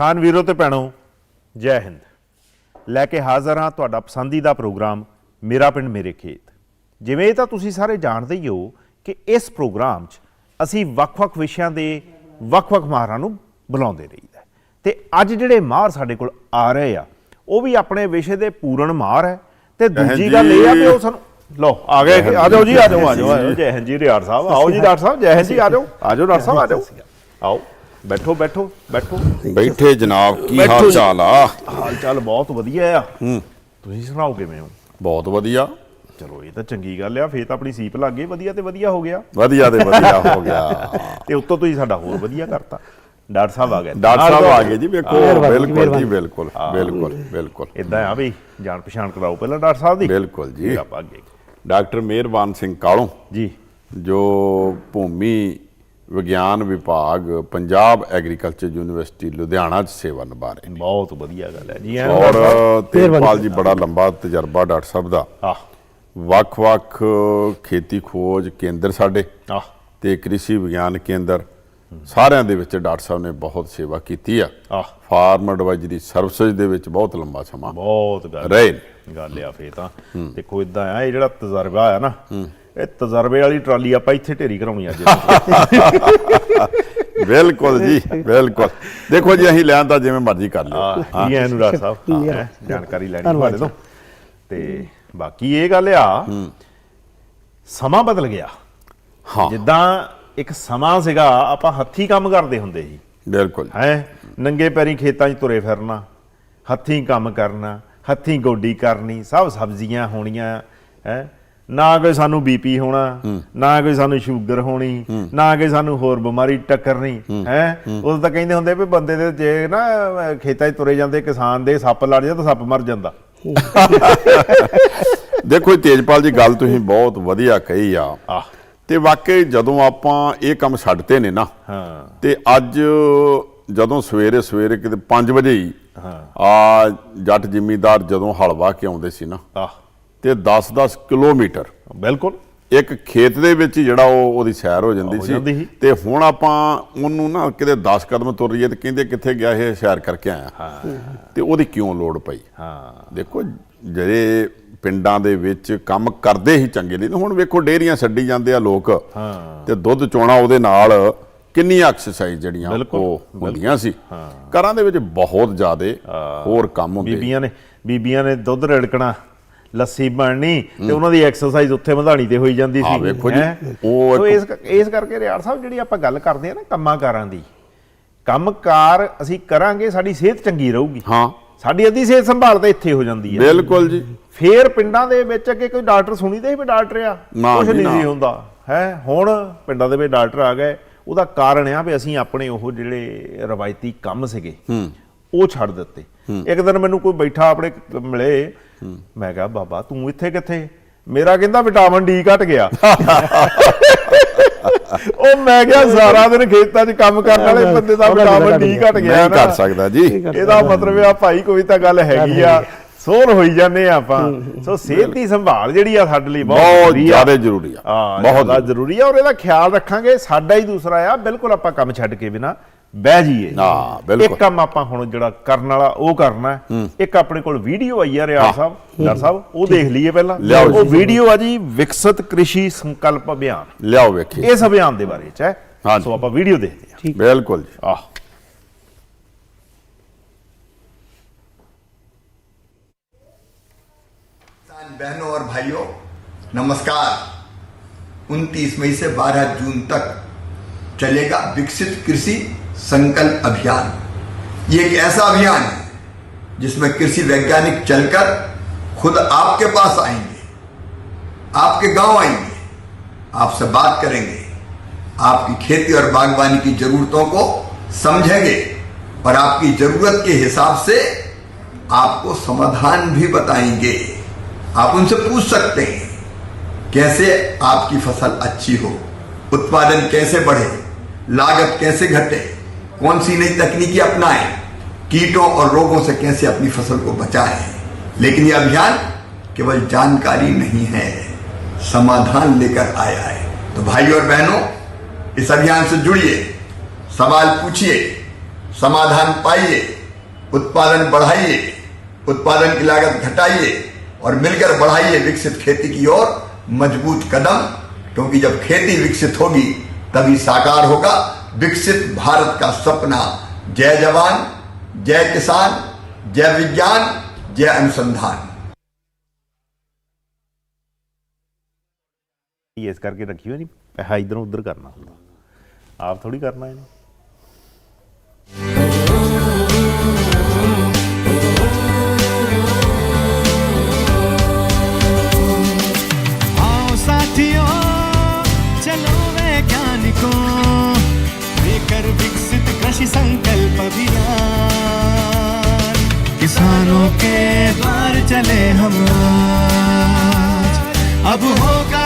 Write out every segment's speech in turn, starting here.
ਕਿਸਾਨ ਵੀਰੋ ਤੇ ਭੈਣੋ ਜੈ ਹਿੰਦ। ਲੈ ਕੇ ਹਾਜ਼ਰ ਹਾਂ ਤੁਹਾਡਾ ਪਸੰਦੀਦਾ ਪ੍ਰੋਗਰਾਮ ਮੇਰਾ ਪਿੰਡ ਮੇਰੇ ਖੇਤ। ਜਿਵੇਂ ਇਹ ਤਾਂ ਤੁਸੀਂ ਸਾਰੇ ਜਾਣਦੇ ਹੀ ਹੋ ਕਿ ਇਸ ਪ੍ਰੋਗਰਾਮ 'ਚ ਅਸੀਂ ਵੱਖ-ਵੱਖ ਵਿਸ਼ਿਆਂ ਦੇ ਵੱਖ-ਵੱਖ ਮਾਹਰਾਂ ਨੂੰ ਬੁਲਾਉਂਦੇ ਰਹੀਦਾ ਤੇ ਅੱਜ ਜਿਹੜੇ ਮਾਹਰ ਸਾਡੇ ਕੋਲ ਆ ਰਹੇ ਆ ਉਹ ਵੀ ਆਪਣੇ ਵਿਸ਼ੇ ਦੇ ਪੂਰਨ ਮਾਹਰ ਹੈ। ਤੇ ਦੂਜੀ ਗੱਲ ਇਹ ਆ ਕਿ ਉਹ ਸਾਨੂੰ ਲੋ ਆ ਗਏ। ਆ ਜਾਓ ਜੀ ਆ ਜਾਓ ਆ ਜਾਓ, ਆ ਜਾਓ। ਜੈ ਹਿੰਦ ਜੀ ਰਿਆੜ ਸਾਹਿਬ ਆਓ ਜੀ ਡਾਕਟਰ ਸਾਹਿਬ ਜੈ ਹਿੰਦ ਜੀ ਆ ਜਾਓ। ਆ ਜਾਓ ਡਾਕਟਰ ਸਾਹਿਬ ਆ ਜਾਓ। ਆਓ। ਬੈਠੋ ਬੈਠੋ ਬੈਠੋ। ਬੈਠੇ ਜਨਾਬ ਕੀ ਬੈਠੋ ਹਾਲ ਜੀ। ਚਾਲ ਆ? ਹਾਲ ਚਾਲ ਬਹੁਤ ਵਧੀਆ ਆ। ਤੁਸੀਂ ਸੁਣਾਓ ਕਿਵੇਂ ਹੋ? ਬਹੁਤ ਵਧੀਆ। ਚਲੋ ਇਹ ਤਾਂ ਚੰਗੀ ਗੱਲ ਆ ਫੇਰ ਤਾਂ ਆਪਣੀ ਸੀਪ ਲੱਗ ਗਈ ਵਧੀਆ ਤੇ ਵਧੀਆ ਹੋ ਗਿਆ। ਵਧੀਆ ਤੇ ਵਧੀਆ ਹੋ ਗਿਆ। ਤੇ ਉੱਤੋਂ ਤੁਸੀਂ ਸਾਡਾ ਹੋਰ ਵਧੀਆ ਕਰਤਾ। ਡਾਕਟਰ ਸਾਹਿਬ ਆ ਗਏ। ਡਾਕਟਰ ਸਾਹਿਬ ਆ ਗਏ ਜੀ ਵੇਖੋ। ਮਿਹਰਬਾਨੀ, ਬਿਲਕੁਲ ਜੀ ਮਿਹਰਬਾਨੀ। ਬਿਲਕੁਲ ਬਿਲਕੁਲ ਬਿਲਕੁਲ। ਇਦਾਂ ਆ ਵੀ ਜਾਣ ਪਛਾਣ ਕਰਾਓ ਪਹਿਲਾਂ ਡਾਕਟਰ ਸਾਹਿਬ ਦੀ। ਬਿਲਕੁਲ ਜੀ। ਫਿਰ ਆਪਾਂ ਅੱਗੇ। ਡਾਕਟਰ ਮਿਹਰਬਾਨ ਸਿੰਘ ਕਾਲੋਂ ਜੀ। ਜੋ ਭੂਮੀ ਵਿਗਿਆਨ ਵਿਭਾਗ ਪੰਜਾਬ ਐਗਰੀਕਲਚਰ ਯੂਨੀਵਰਸਿਟੀ ਲੁਧਿਆਣਾ 'ਚ ਸੇਵਾ ਨਿਭਾ ਰਹੇ ਨੇ। ਬਹੁਤ ਵਧੀਆ ਗੱਲ ਹੈ ਜੀ ਔਰ ਤੇਜਪਾਲ ਜੀ ਬੜਾ ਲੰਬਾ ਤਜਰਬਾ ਡਾਕਟਰ ਸਾਹਿਬ ਦਾ। ਆਹ। ਵੱਖ-ਵੱਖ ਖੇਤੀ ਖੋਜ ਕੇਂਦਰ ਸਾਡੇ ਆਹ। ਤੇ ਕ੍ਰਿਸ਼ੀ ਵਿਗਿਆਨ ਕੇਂਦਰ ਸਾਰਿਆਂ ਦੇ ਵਿੱਚ ਡਾਕਟਰ ਸਾਹਿਬ ਨੇ ਬਹੁਤ ਸੇਵਾ ਕੀਤੀ ਆ। ਆਹ। ਫਾਰਮ ਐਡਵਾਈਜ਼ਰੀ ਸਰਵਿਸਿਜ਼ ਦੇ ਵਿੱਚ ਬਹੁਤ ਲੰਬਾ ਸਮਾਂ ਬਹੁਤ ਗੱਲ ਰਹੇ। ਗੱਲ ਆ ਫੇਰ ਤਾਂ। ਦੇਖੋ ਇਦਾਂ ਆ ਇਹ ਜਿਹੜਾ ਤਜਰਬਾ ਆ ਨਾ ਇਹ ਤਜਰਬੇ ਵਾਲੀ ਟਰਾਲੀ ਆਪਾਂ ਇੱਥੇ ਢੇਰੀ ਕਰਾਉਣੀ ਅੱਜ ਬਿਲਕੁਲ ਜੀ ਬਿਲਕੁਲ। ਦੇਖੋ ਜੀ ਅਸੀਂ ਲੈਣ ਤਾਂ ਜਿਵੇਂ ਮਰਜ਼ੀ ਕਰ ਲਿਓ। ਹਾਂ ਜੀ ਐਨੂੰ ਰਾਜ ਸਾਹਿਬ ਹੈਂ, ਜਾਣਕਾਰੀ ਲੈਣੀ ਤੁਹਾਡੇ ਤੋਂ। ਤੇ ਬਾਕੀ ਇਹ ਗੱਲ ਆ ਸਮਾਂ ਬਦਲ ਗਿਆ। ਹਾਂ। ਜਿੱਦਾਂ ਇੱਕ ਸਮਾਂ ਸੀਗਾ ਆਪਾਂ ਹੱਥੀ ਕੰਮ ਕਰਦੇ ਹੁੰਦੇ ਸੀ। ਬਿਲਕੁਲ। ਹੈ ਨੰਗੇ ਪੈਰੀ ਖੇਤਾਂ 'ਚ ਤੁਰੇ ਫਿਰਨਾ ਹੱਥੀਂ ਕੰਮ ਕਰਨਾ ਹੱਥੀਂ ਗੋਡੀ ਕਰਨੀ ਸਭ ਸਬਜ਼ੀਆਂ ਹੋਣੀਆਂ ਹੈ ਨਾ ਕੋਈ ਸਾਨੂੰ ਬੀਪੀ ਹੋਣਾ ਨਾ ਕੋਈ ਸਾਨੂੰ ਸ਼ੂਗਰ ਹੋਣੀ ਨਾ ਕੋਈ ਸਾਨੂੰ ਹੋਰ ਬਿਮਾਰੀ ਟੱਕਰਨੀ ਹੈ। ਉਦੋਂ ਤਾਂ ਕਹਿੰਦੇ ਹੁੰਦੇ ਵੀ ਬੰਦੇ ਦੇ ਜੇ ਨਾ ਖੇਤਾਂ 'ਚ ਤੁਰੇ ਜਾਂਦੇ ਕਿਸਾਨ ਦੇ ਸੱਪ ਲੜ ਜਾ ਤਾਂ ਸੱਪ ਮਰ ਜਾਂਦਾ। ਦੇਖੋ ਤੇਜਪਾਲ ਜੀ ਗੱਲ ਤੁਸੀਂ ਬਹੁਤ ਵਧੀਆ ਕਹੀ ਆ। ਤੇ ਵਾਕਈ ਜਦੋਂ ਆਪਾਂ ਇਹ ਕੰਮ ਛੱਡਤੇ ਨੇ ਨਾ ਹਾਂ। ਤੇ ਅੱਜ ਜਦੋਂ ਸਵੇਰੇ ਸਵੇਰੇ ਕਿਤੇ 5 ਵਜੇ ਹੀ ਹਾਂ। ਆ ਜੱਟ ਜ਼ਿਮੀਂਦਾਰ ਜਦੋਂ ਹਲ ਵਾਹ ਕੇ ਆਉਂਦੇ ਸੀ ਨਾ ਆਹ। ਤੇ 10-10 ਕਿਲੋਮੀਟਰ। ਬਿਲਕੁਲ। ਇੱਕ ਖੇਤ ਦੇ ਵਿੱਚ ਜਿਹੜਾ ਉਹ ਉਹਦੀ ਸੈਰ ਹੋ ਜਾਂਦੀ ਸੀ। ਤੇ ਹੁਣ ਆਪਾਂ ਉਹਨੂੰ ਨਾ ਕਿਤੇ 10 ਕਦਮ ਤੁਰ ਰਹੀਏ ਤੇ ਕਹਿੰਦੇ ਕਿੱਥੇ ਗਿਆ ਇਹ ਸੈਰ ਕਰਕੇ ਆਇਆ। ਤੇ ਉਹਦੀ ਕਿਉਂ ਲੋੜ ਪਈ? ਹਾਂ। ਦੇਖੋ ਜਿਹੜੇ ਪਿੰਡਾਂ ਦੇ ਵਿੱਚ ਕੰਮ ਕਰਦੇ ਹੀ ਚੰਗੇ ਨਹੀਂ। ਹੁਣ ਵੇਖੋ ਡੇਰੀਆਂ ਛੱਡੀ ਜਾਂਦੇ ਆ ਲੋਕ। ਹਾਂ। ਤੇ ਦੁੱਧ ਚੋਣਾ ਉਹਦੇ ਨਾਲ ਕਿੰਨੀਆਂ ਐਕਸਰਸਾਈਜ਼ ਜਿਹੜੀਆਂ ਉਹ ਹੁੰਦੀਆਂ ਸੀ। ਘਰਾਂ ਦੇ ਵਿੱਚ ਬਹੁਤ ਜ਼ਿਆਦੇ ਹੋਰ ਕੰਮ ਹੁੰਦੇ ਬੀਬੀਆਂ ਨੇ ਬੀਬੀਆਂ ਨੇ ਦੁੱਧ ਰੜਕਣਾ। ਲੱਸੀ ਬਣਨੀ ਤੇ ਉਹਨਾਂ ਦੀ ਐਕਸਰਸਾਈਜ਼ ਉੱਥੇ ਵਧਾਣੀ ਤੇ ਹੋਈ ਜਾਂਦੀ ਸੀ। ਹਾਂ, ਵੇਖੋ ਜੀ, ਹੈਂ। ਉਹ ਸੋ ਇਸ ਇਸ ਕਰਕੇ ਰਿਆੜ ਸਾਹਿਬ ਜਿਹੜੀ ਆਪਾਂ ਗੱਲ ਕਰਦੇ ਆ ਨਾ ਕੰਮਾਂ ਕਾਰਾਂ ਦੀ ਕੰਮਕਾਰ ਅਸੀਂ ਕਰਾਂਗੇ ਸਾਡੀ ਸਿਹਤ ਚੰਗੀ ਰਹੂਗੀ। ਹਾਂ। ਸਾਡੀ ਅੱਧੀ ਸਿਹਤ ਸੰਭਾਲ ਤਾਂ ਇੱਥੇ ਹੋ ਜਾਂਦੀ ਹੈ ਬਿਲਕੁਲ ਜੀ। ਫੇਰ ਪਿੰਡਾਂ ਦੇ ਵਿੱਚ ਅੱਗੇ ਕੋਈ ਡਾਕਟਰ ਸੁਣੀਦੇ ਸੀ ਵੀ ਡਾਕਟਰ ਆ? ਜੀ, ਨਹੀਂ। ਸੀ ਹੁੰਦਾ। ਹੈ? ਹੁਣ ਪਿੰਡਾਂ ਦੇ ਵਿੱਚ ਡਾਕਟਰ ਆ ਗਏ। ਉਹਦਾ ਕਾਰਨ ਆ ਵੀ ਅਸੀਂ ਆਪਣੇ ਉਹ ਜਿਹੜੇ ਰਵਾਇਤੀ ਕੰਮ ਸੀਗੇ ਉਹ ਛੱਡ ਦਿੱਤੇ। ਇੱਕ ਦਿਨ ਮੈਨੂੰ ਕੋਈ ਬੈਠਾ ਆਪਣੇ ਮਿਲੇ ਮੈਂ ਕਿਹਾ ਬਾਬਾ ਤੂੰ ਇੱਥੇ ਕਿੱਥੇ? ਮੇਰਾ ਕਹਿੰਦਾ ਵਿਟਾਮਿਨ ਡੀ ਘਟ ਗਿਆ। ਉਹ ਮੈਂ ਕਿਹਾ ਸਾਰਾ ਦਿਨ ਖੇਤਾਂ 'ਚ ਕੰਮ ਕਰਨ ਵਾਲੇ ਬੰਦੇ ਦਾ ਵਿਟਾਮਿਨ ਡੀ। ਘਟ ਗਿਆ ਨਹੀਂ ਕਰ ਸਕਦਾ ਜੀ। ਇਹਦਾ ਮਤਲਬ ਆ ਭਾਈ ਕੋਈ ਤਾਂ ਗੱਲ ਹੈਗੀ ਆ। ਸੋਲ ਹੋਈ ਜਾਂਦੇ ਆ ਆਪਾਂ। ਸੋ ਸਿਹਤ ਦੀ ਸੰਭਾਲ ਜਿਹੜੀ ਆ ਸਾਡੇ ਲਈ ਬਹੁਤ ਜ਼ਿਆਦਾ ਜ਼ਰੂਰੀ ਆ। ਬਹੁਤ ਬਹੁਤ ਜ਼ਰੂਰੀ ਆ ਔਰ ਇਹਦਾ ਖਿਆਲ ਰੱਖਾਂਗੇ। ਸਾਡਾ ਹੀ ਦੂਸਰਾ ਆ। ਬਿਲਕੁਲ ਆਪਾਂ ਕੰਮ ਛੱਡ ਕੇ ਬਿਨਾ ਬਹਿ ਜਾਈਏ ਹਾਂ, ਬਿਲਕੁਲ। ਇੱਕ ਕੰਮ ਆਪਾਂ ਹੁਣ ਜਿਹੜਾ ਕਰਨ ਵਾਲਾ ਉਹ ਕਰਨਾ ਹੈ। ਇੱਕ ਆਪਣੇ ਕੋਲ ਵੀਡੀਓ ਆਈ ਆ ਰਿਆੜ ਸਾਹਿਬ ਡਾਕਟਰ ਸਾਹਿਬ ਉਹ ਦੇਖ ਲਈਏ ਪਹਿਲਾਂ ਲਿਆਓ ਉਹ ਜੀ। ਵੀਡੀਓ ਆ ਜੀ ਵਿਕਸਤ ਕ੍ਰਿਸ਼ੀ ਸੰਕਲਪ ਅਭਿਆਨ ਲਿਆਓ ਵੇਖੀ ਇਸ ਅਭਿਆਨ ਦੇ ਬਾਰੇ ਚ ਹੈ ਹਾਂਜੀ। ਸੋ ਆਪਾਂ ਵੀਡੀਓ ਦੇਖਦੇ ਹਾਂ ਬਿਲਕੁਲ ਜੀ ਆਹ किसान बहनों और भाइयों नमस्कार 29 मई से 12 जून तक चलेगा विकसित कृषि संकल्प अभियान। ये एक ऐसा अभियान है जिसमें कृषि वैज्ञानिक चलकर खुद आपके पास आएँगे, आपके गाँव आएँगे, आपसे बात करेंगे, आपकी खेती और बागवानी की जरूरतों को समझेंगे और आपकी ज़रूरत के हिसाब से आपको समाधान भी बताएँगे। आप उनसे पूछ सकते हैं, कैसे आपकी फ़सल अच्छी हो, उत्पादन कैसे बढ़े, लागत कैसे घटे कौन सी नई तकनीकी अपनाएँ? कीटों और रोगों से कैसे अपनी फ़सल को बचाएँ? लेकिन यह अभियान केवल जानकारी नहीं है, समाधान लेकर आया है। तो भाई और बहनों, इस अभियान से जुड़िए, सवाल पूछिए, समाधान पाइए, उत्पादन बढ़ाइए, उत्पादन की लागत घटाइए और मिलकर बढ़ाइए विकसित खेती की ओर मज़बूत कदम, क्योंकि जब खेती विकसित होगी, तभी साकार होगा विकसित भारत का सपना जय जवान जय किसान जय विज्ञान जय अनुसंधान ਇਸ ਕਰਕੇ ਰੱਖੀ ਹੋਈ ਨਹੀਂ ਪੈਸਾ ਇਧਰੋਂ ਉਧਰ ਕਰਨਾ ਹੁੰਦਾ ਆਪ ਥੋੜੀ ਕਰਨਾ ਇਹਨੇ कृषि संकल्प अभियान किसानों के द्वार चले हम आज अब होगा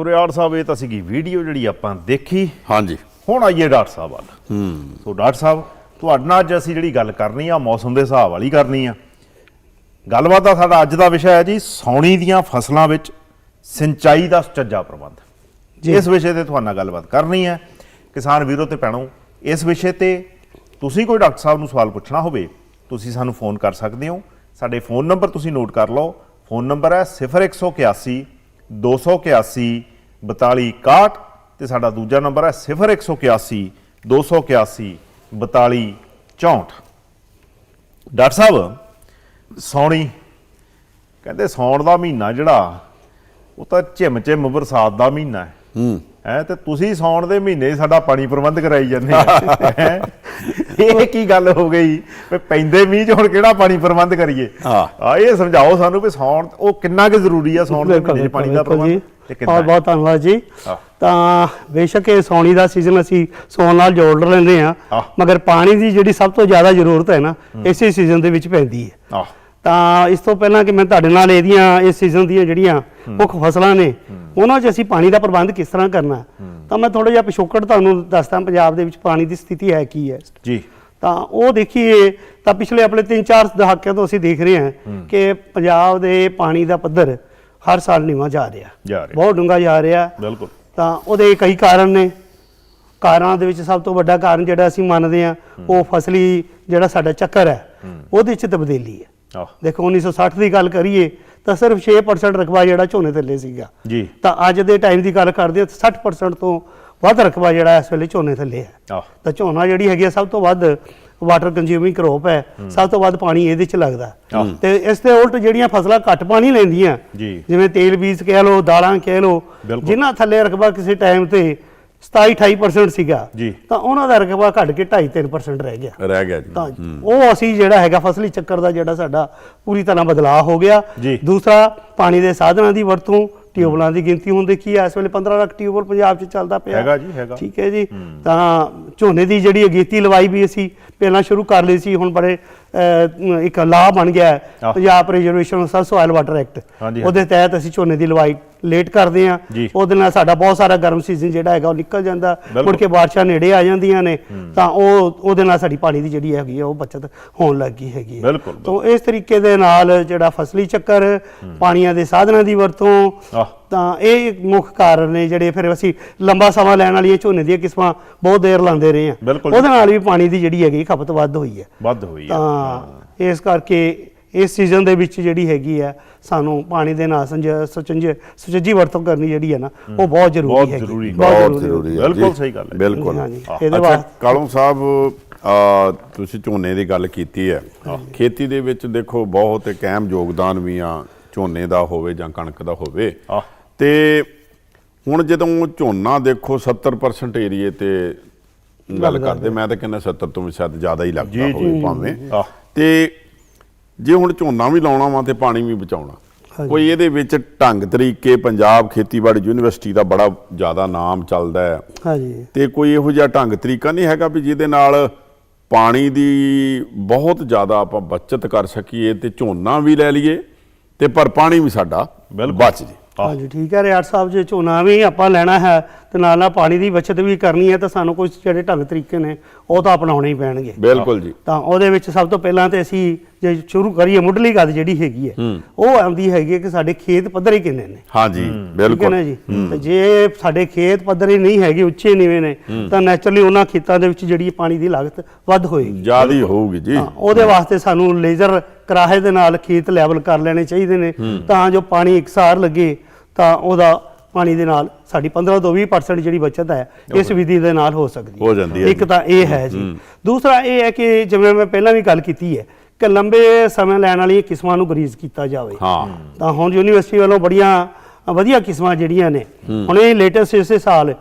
ਸੋ ਰਿਆੜ ਸਾਹਿਬ ਇਹ ਤਾਂ ਸੀਗੀ ਵੀਡੀਓ ਜਿਹੜੀ ਆਪਾਂ ਦੇਖੀ। ਹਾਂਜੀ। ਹੁਣ ਆਈਏ ਡਾਕਟਰ ਸਾਹਿਬ ਵੱਲ। ਹੂੰ। ਸੋ ਡਾਕਟਰ ਸਾਹਿਬ ਤੁਹਾਡੇ ਨਾਲ ਅੱਜ ਅਸੀਂ ਜਿਹੜੀ ਗੱਲ ਕਰਨੀ ਆ ਮੌਸਮ ਦੇ ਹਿਸਾਬ ਵਾਲੀ ਕਰਨੀ ਆ। ਗੱਲਬਾਤ ਦਾ ਸਾਡਾ ਅੱਜ ਦਾ ਵਿਸ਼ਾ ਹੈ ਜੀ ਸੌਣੀ ਦੀਆਂ ਫਸਲਾਂ ਵਿੱਚ ਸਿੰਚਾਈ ਦਾ ਸੁਚੱਜਾ ਪ੍ਰਬੰਧ। ਇਸ ਵਿਸ਼ੇ ਤੇ ਤੁਹਾਡੇ ਨਾਲ ਗੱਲਬਾਤ ਕਰਨੀ ਹੈ। ਕਿਸਾਨ ਵੀਰੋ ਤੇ ਭੈਣੋ ਇਸ ਵਿਸ਼ੇ ਤੇ ਤੁਸੀਂ ਕੋਈ ਡਾਕਟਰ ਸਾਹਿਬ ਨੂੰ ਸਵਾਲ ਪੁੱਛਣਾ ਹੋਵੇ ਤੁਸੀਂ ਸਾਨੂੰ ਫੋਨ ਕਰ ਸਕਦੇ ਹੋ। ਸਾਡੇ ਫੋਨ ਨੰਬਰ ਤੁਸੀਂ ਨੋਟ ਕਰ ਲਓ। ਫੋਨ ਨੰਬਰ ਹੈ 0181 281 4261 ਤੇ ਸਾਡਾ ਦੂਜਾ ਨੰਬਰ ਹੈ 0181 281 4264 ਡਾਕਟਰ ਸਾਹਿਬ, ਸੌਣੀ, ਕਹਿੰਦੇ ਸੌਣ ਦਾ ਮਹੀਨਾ ਜਿਹੜਾ, ਉਹ ਤਾਂ ਝਿਮ ਝਿਮ ਬਰਸਾਤ ਦਾ ਮਹੀਨਾ ਹੈ। ਹੂੰ। ਹੈ ਤੇ ਤੁਸੀਂ ਸੌਣ ਦੇ ਮਹੀਨੇ ਸਾਡਾ ਪਾਣੀ ਪ੍ਰਬੰਧ ਕਰਾਈ ਜਾਂਦੇ ਆ। ਹੈਂ? ਇਹ ਕੀ ਗੱਲ ਹੋ ਗਈ? ਵੀ ਪੈਂਦੇ ਮੀਂਹ 'ਚ ਹੁਣ ਕਿਹੜਾ ਪਾਣੀ ਪ੍ਰਬੰਧ ਕਰੀਏ? ਹਾਂ। ਆ ਇਹ ਸਮਝਾਓ ਸਾਨੂੰ ਵੀ ਸੌਣ ਉਹ ਕਿੰਨਾ ਕੁ ਜ਼ਰੂਰੀ ਆ ਸੌਣ ਦੇ ਮਹੀਨੇ ਪਾਣੀ ਦਾ ਪ੍ਰਬੰਧ ਤੇ ਕਿੰਨਾ ਬਹੁਤ ਬਹੁਤ ਧੰਨਵਾਦ ਜੀ। ਤਾਂ ਬੇਸ਼ੱਕ ਇਹ ਸੌਣੀ ਦਾ ਸੀਜ਼ਨ ਅਸੀਂ ਸੌਣ ਨਾਲ ਜੋੜ ਲੈਂਦੇ ਆ ਹਾਂ। ਮਗਰ ਪਾਣੀ ਦੀ ਜਿਹੜੀ ਸਭ ਤੋਂ ਜ਼ਿਆਦਾ ਜ਼ਰੂਰਤ ਹੈ ਨਾ ਇਸੇ ਸੀਜ਼ਨ ਦੇ ਵਿੱਚ ਪੈਂਦੀ ਹੈ। ਆਹ ਤਾਂ ਇਸ ਤੋਂ ਪਹਿਲਾਂ ਕਿ ਮੈਂ ਤੁਹਾਡੇ ਨਾਲ ਇਹਦੀਆਂ ਇਸ ਸੀਜ਼ਨ ਦੀਆਂ ਜਿਹੜੀਆਂ ਮੁੱਖ ਫਸਲਾਂ ਨੇ ਉਹਨਾਂ 'ਚ ਅਸੀਂ ਪਾਣੀ ਦਾ ਪ੍ਰਬੰਧ ਕਿਸ ਤਰ੍ਹਾਂ ਕਰਨਾ। ਤਾਂ ਮੈਂ ਥੋੜਾ ਜਿਹਾ ਪਿਛੋਕੜ ਤੁਹਾਨੂੰ ਦੱਸਦਾ ਪੰਜਾਬ ਦੇ ਵਿੱਚ ਪਾਣੀ ਦੀ ਸਥਿਤੀ ਹੈ ਕੀ ਹੈ। ਜੀ। ਤਾਂ ਉਹ ਦੇਖੀਏ ਤਾਂ ਪਿਛਲੇ ਆਪਣੇ 3-4 ਦਹਾਕਿਆਂ ਤੋਂ ਅਸੀਂ ਦੇਖ ਰਹੇ ਹਾਂ ਕਿ ਪੰਜਾਬ ਦੇ ਪਾਣੀ ਦਾ ਪੱਧਰ ਹਰ ਸਾਲ ਨੀਵਾਂ ਜਾ ਰਿਹਾ। ਬਹੁਤ ਡੂੰਘਾ ਜਾ ਰਿਹਾ। ਬਿਲਕੁਲ। ਤਾਂ ਉਹਦੇ ਕਈ ਕਾਰਨ ਨੇ। ਕਾਰਨਾਂ ਦੇ ਵਿੱਚ ਸਭ ਤੋਂ ਵੱਡਾ ਕਾਰਨ ਜਿਹੜਾ ਅਸੀਂ ਮੰਨਦੇ ਹਾਂ ਉਹ ਫਸਲੀ ਜਿਹੜਾ ਸਾਡਾ ਚੱਕਰ ਹੈ ਉਹਦੇ ਵਿੱਚ ਤਬਦੀਲੀ ਹੈ। ਦੇਖੋ 1960 ਦੀ ਗੱਲ ਕਰੀਏ ਤਾਂ ਸਿਰਫ 6% ਰਕਬਾ ਜਿਹੜਾ ਝੋਨੇ ਥੱਲੇ ਸੀਗਾ। ਜੀ। ਤਾਂ ਅੱਜ ਦੇ ਟਾਈਮ ਦੀ ਗੱਲ ਕਰਦੇ ਹਾਂ ਤਾਂ 60% ਤੋਂ ਵੱਧ ਰਕਬਾ ਜਿਹੜਾ ਇਸ ਵੇਲੇ ਝੋਨੇ ਥੱਲੇ ਹੈ ਤਾਂ ਝੋਨਾ ਜਿਹੜੀ ਹੈਗੀ ਆ ਸਭ ਤੋਂ ਵੱਧ ਵਾਟਰ ਕੰਜ਼ਿਊਮਿੰਗ ਕਰੋਪ ਹੈ। ਸਭ ਤੋਂ ਵੱਧ ਪਾਣੀ ਇਹਦੇ ਚ ਲੱਗਦਾ। ਤੇ ਇਸ ਦੇ ਉਲਟ ਜਿਹੜੀਆਂ ਫਸਲਾਂ ਘੱਟ ਪਾਣੀ ਲੈਂਦੀਆਂ। ਜਿਵੇਂ ਤੇਲ ਬੀਜ ਕਹਿ ਲਓ ਦਾਲਾਂ ਕਹਿ ਬਿਲਕੁਲ। ਜਿਨ੍ਹਾਂ ਥੱਲੇ ਰਕਬਾ ਕਿਸੇ ਟਾਈਮ ਤੇ 27 28% ਸੀਗਾ। ਜੀ। ਤਾਂ ਉਹਨਾਂ ਦਾ ਰਕਬਾ ਘਟ ਕੇ 2.5 3% ਰਹਿ ਗਿਆ। ਰਹਿ ਗਿਆ ਜੀ। ਤਾਂ ਉਹ ਅਸੀਂ ਜਿਹੜਾ ਹੈਗਾ ਫਸਲੀ ਚੱਕਰ ਦਾ ਜਿਹੜਾ ਸਾਡਾ ਪੂਰੀ ਤਰ੍ਹਾਂ ਬਦਲਾਅ ਹੋ ਗਿਆ। ਜੀ। ਦੂਸਰਾ ਪਾਣੀ ਦੇ ਸਾਧਨਾਂ ਦੀ ਵਰਤੋਂ ਟਿਊਬਲਾਂ ਦੀ ਗਿਣਤੀ ਹੁਣ ਦੇਖੀ ਇਸ ਵੇਲੇ 15 ਲੱਖ ਟਿਊਬਲ ਪੰਜਾਬ 'ਚ ਚੱਲਦਾ ਪਿਆ। ਹੈਗਾ ਜੀ, ਹੈਗਾ। ਠੀਕ ਹੈ ਜੀ। ਤਾਂ ਝੋਨੇ ਦੀ ਜਿਹੜੀ ਅਗੇਤੀ ਲਵਾਈ ਵੀ ਅਸੀਂ ਪਹਿਲਾਂ ਸ਼ੁਰੂ ਕਰ ਲਈ ਸੀ ਹੁਣ ਬੜੇ ਇੱਕ ਲਾਅ ਬਣ ਗਿਆ। Punjab preservation of soil water act ਉਹਦੇ ਤਹਿਤ ਅਸੀਂ ਝੋਨੇ ਦੀ ਲਵਾਈ ਲੇਟ ਕਰਦੇ ਆ। ਉਹਦੇ ਨਾਲ ਸਾਡਾ ਬਹੁਤ ਸਾਰਾ ਗਰਮ ਸੀਜ਼ਨ ਜਿਹੜਾ ਹੈਗਾ ਉਹ ਨਿਕਲ ਜਾਂਦਾ। ਮੁੜ ਕੇ ਬਾਰਿਸ਼ਾਂ ਨੇੜੇ ਆ ਜਾਂਦੀਆਂ ਨੇ। ਤਾਂ ਉਹ ਉਹਦੇ ਨਾਲ ਸਾਡੀ ਪਾਣੀ ਦੀ ਜਿਹੜੀ ਹੈਗੀ ਆ ਉਹ ਬਚਤ ਹੋਣ ਲੱਗ ਗਈ ਹੈਗੀ ਤਾਂ ਇਸ ਤਰੀਕੇ ਦੇ ਨਾਲ ਜਿਹੜਾ ਫਸਲੀ ਚੱਕਰ ਪਾਣੀਆਂ ਦੇ ਸਾਧਨਾਂ ਦੀ ਵਰਤੋਂ। ਤਾਂ ਇਹ ਮੁੱਖ ਕਾਰਨ ਨੇ ਜਿਹੜੇ ਫਿਰ ਅਸੀਂ ਲੰਬਾ ਸਮਾਂ ਲੈਣ ਵਾਲੀਆਂ ਝੋਨੇ ਦੀਆਂ ਕਿਸਮਾਂ ਬਹੁਤ ਦੇਰ ਲਾਉਂਦੇ ਰਹੇ ਆ ਬਿਲਕੁਲ। ਉਹਦੇ ਨਾਲ ਵੀ ਪਾਣੀ ਦੀ ਜਿਹੜੀ ਹੈਗੀ ਖਪਤ ਵੱਧ ਹੋਈ ਹੈ। ਵੱਧ ਹੋਈ ਹੈ। ਤਾਂ ਇਸ ਕਰਕੇ ਇਸ ਸੀਜ਼ਨ ਦੇ ਵਿੱਚ ਜਿਹੜੀ ਹੈਗੀ ਹੈ ਸਾਨੂੰ ਪਾਣੀ ਦੇ ਨਾਲ ਸੰਜ ਸੁਚੰਜ ਸੁਚੱਜੀ ਵਰਤੋਂ ਕਰਨੀ ਜਿਹੜੀ ਹੈ ਨਾ ਉਹ ਬਹੁਤ ਜ਼ਰੂਰੀ ਬਹੁਤ ਹੈਗੀ। ਜ਼ਰੂਰੀ, ਬਹੁਤ ਜ਼ਰੂਰੀ ਹੈ। ਬਿਲਕੁਲ ਜੀ। ਸਹੀ ਗੱਲ ਹੈ। ਬਿਲਕੁਲ। ਹਾਂਜੀ, ਹਾਂ। ਇਹਦੇ ਅੱਛਾ ਬਾਅਦ- ਕਾਲੋਂ ਸਾਹਿਬ ਆ ਤੁਸੀਂ ਝੋਨੇ ਦੀ ਗੱਲ ਕੀਤੀ ਹੈ। ਖੇਤੀ ਦੇ ਵਿੱਚ ਦੇਖੋ ਬਹੁਤ ਇੱਕ ਅਹਿਮ ਯੋਗਦਾਨ ਵੀ ਆ। ਝੋਨੇ ਦਾ ਹੋਵੇ ਜਾਂ ਕਣਕ ਦਾ ਹੋਵੇ। ਤੇ ਹੁਣ ਜਦੋਂ ਝੋਨਾ ਦੇਖੋ 70% ਏਰੀਏ ਤੇ ਗੱਲ ਕਰਦੇ ਮੈਂ ਤਾਂ ਕਹਿੰਦਾ 70 ਤੋਂ ਵੀ ਸ਼ਾਇਦ ਜ਼ਿਆਦਾ ਹੀ ਲੱਗਦਾ ਹੋਵੇ ਭਾਵੇਂ। ਤੇ ਜੇ ਹੁਣ ਝੋਨਾ ਵੀ ਲਾਉਣਾ ਵਾ ਤੇ ਪਾਣੀ ਵੀ ਬਚਾਉਣਾ। ਕੋਈ ਇਹਦੇ ਵਿੱਚ ਢੰਗ ਤਰੀਕੇ ਪੰਜਾਬ ਖੇਤੀਬਾੜੀ ਯੂਨੀਵਰਸਿਟੀ ਦਾ ਬੜਾ ਜ਼ਿਆਦਾ ਨਾਮ ਚੱਲਦਾ ਹੈ। ਹਾਂਜੀ। ਤੇ ਕੋਈ ਇਹੋ ਜਿਹਾ ਢੰਗ ਤਰੀਕਾ ਨਹੀਂ ਹੈਗਾ ਵੀ ਜਿਹਦੇ ਨਾਲ ਪਾਣੀ ਦੀ ਬਹੁਤ ਜ਼ਿਆਦਾ ਆਪਾਂ ਬਚਤ ਕਰ ਸਕੀਏ ਤੇ ਝੋਨਾ ਵੀ ਲੈ ਲਈਏ। ਤੇ ਪਰ ਪਾਣੀ ਵੀ ਸਾਡਾ। ਬਚ ਜੇ। ਹਾਂਜੀ ਠੀਕ ਹੈ ਰਿਆੜ ਸਾਹਿਬ ਜੇ ਝੋਨਾ ਵੀ ਆਪਾਂ ਲੈਣਾ ਹੈ ਤੇ ਨਾਲ ਨਾਲ ਪਾਣੀ ਦੀ ਬਚਤ ਵੀ ਕਰਨੀ ਹੈ ਤਾਂ ਸਾਨੂੰ ਕੁਝ ਜਿਹੜੇ ਢੰਗ ਤਰੀਕੇ ਨੇ ਉਹ ਤਾਂ ਅਪਣਾਉਣੇ ਹੀ ਪੈਣਗੇ। ਬਿਲਕੁਲ ਜੀ। ਤਾਂ ਉਹਦੇ ਵਿੱਚ ਸਭ ਤੋਂ ਪਹਿਲਾਂ ਤੇ ਅਸੀਂ ਜੇ ਸ਼ੁਰੂ ਕਰੀਏ ਮੁੱਢਲੀ ਗੱਲ ਜਿਹੜੀ ਹੈਗੀ ਹੈ ਉਹ ਆਉਂਦੀ ਹੈਗੀ ਹੈ ਕਿ ਸਾਡੇ ਖੇਤ ਪੱਧਰੇ ਕਿੰਨੇ ਨੇ। ਹਾਂਜੀ ਹੈ। ਬਿਲਕੁਲ। ਜੀ? ਤੇ ਜੇ ਸਾਡੇ ਖੇਤ ਪੱਧਰੇ ਨਹੀਂ ਹੈਗੇ ਉੱਚੇ ਨੀਵੇਂ ਨੇ ਤਾਂ ਨੈਚੁਰਲੀ ਉਹਨਾਂ ਖੇਤਾਂ ਦੇ ਵਿੱਚ ਜਿਹੜੀ ਪਾਣੀ ਦੀ ਲਾਗਤ ਵੱਧ ਹੋਏਗੀ। ਜ਼ਿਆਦਾ ਹੀ ਹੋਊਗੀ ਜੀ। ਹਾਂ, ਉਹਦੇ ਵਾਸਤੇ ਸਾਨੂੰ ਲੇਜ਼ਰ ਕਰਾਹੇ ਦੇ ਨਾਲ ਖੇਤ ਲੈਵਲ ਕਰ ਲੈਣੇ ਚਾਹੀਦੇ ਨੇ। ਤਾਂ ਜੋ ਪਾਣੀ ਇਕਸਾਰ ਲੱਗੇ ਤਾਂ ਉਹਦਾ ਪਾਣੀ ਦੇ ਨਾਲ ਸਾਡੀ 15 ਤੋਂ 20% ਜਿਹੜੀ ਬਚਤ ਹੈ ਇਸ ਵਿਧੀ ਦੇ ਨਾਲ ਹੋ ਸਕਦੀ ਹੋ। ਜਾਂਦੀ ਹੈ ਇੱਕ। ਤਾਂ ਇਹ ਹੈ ਜੀ। ਦੂਸਰਾ ਇਹ ਹੈ ਕਿ ਜਿਵੇਂ ਮੈਂ ਪਹਿਲਾਂ ਵੀ ਗੱਲ ਕੀਤੀ ਹੈ ਕਿ ਲੰਬੇ ਸਮੇਂ ਲੈਣ ਵਾਲੀਆਂ ਕਿਸਮਾਂ ਨੂੰ ਗਰੀਜ਼ ਕੀਤਾ ਜਾਵੇ। ਹਾਂ। ਤਾਂ ਹੁਣ ਯੂਨੀਵਰਸਿਟੀ ਵੱਲੋਂ ਬੜੀਆਂ ਵਧੀਆ ਕਿਸਮਾਂ ਜਿਹੜੀਆਂ ਨੇ। ਹੁਣ ਇਹ ਲੇਟੈਸਟ ਇਸੇ ਸਾਲ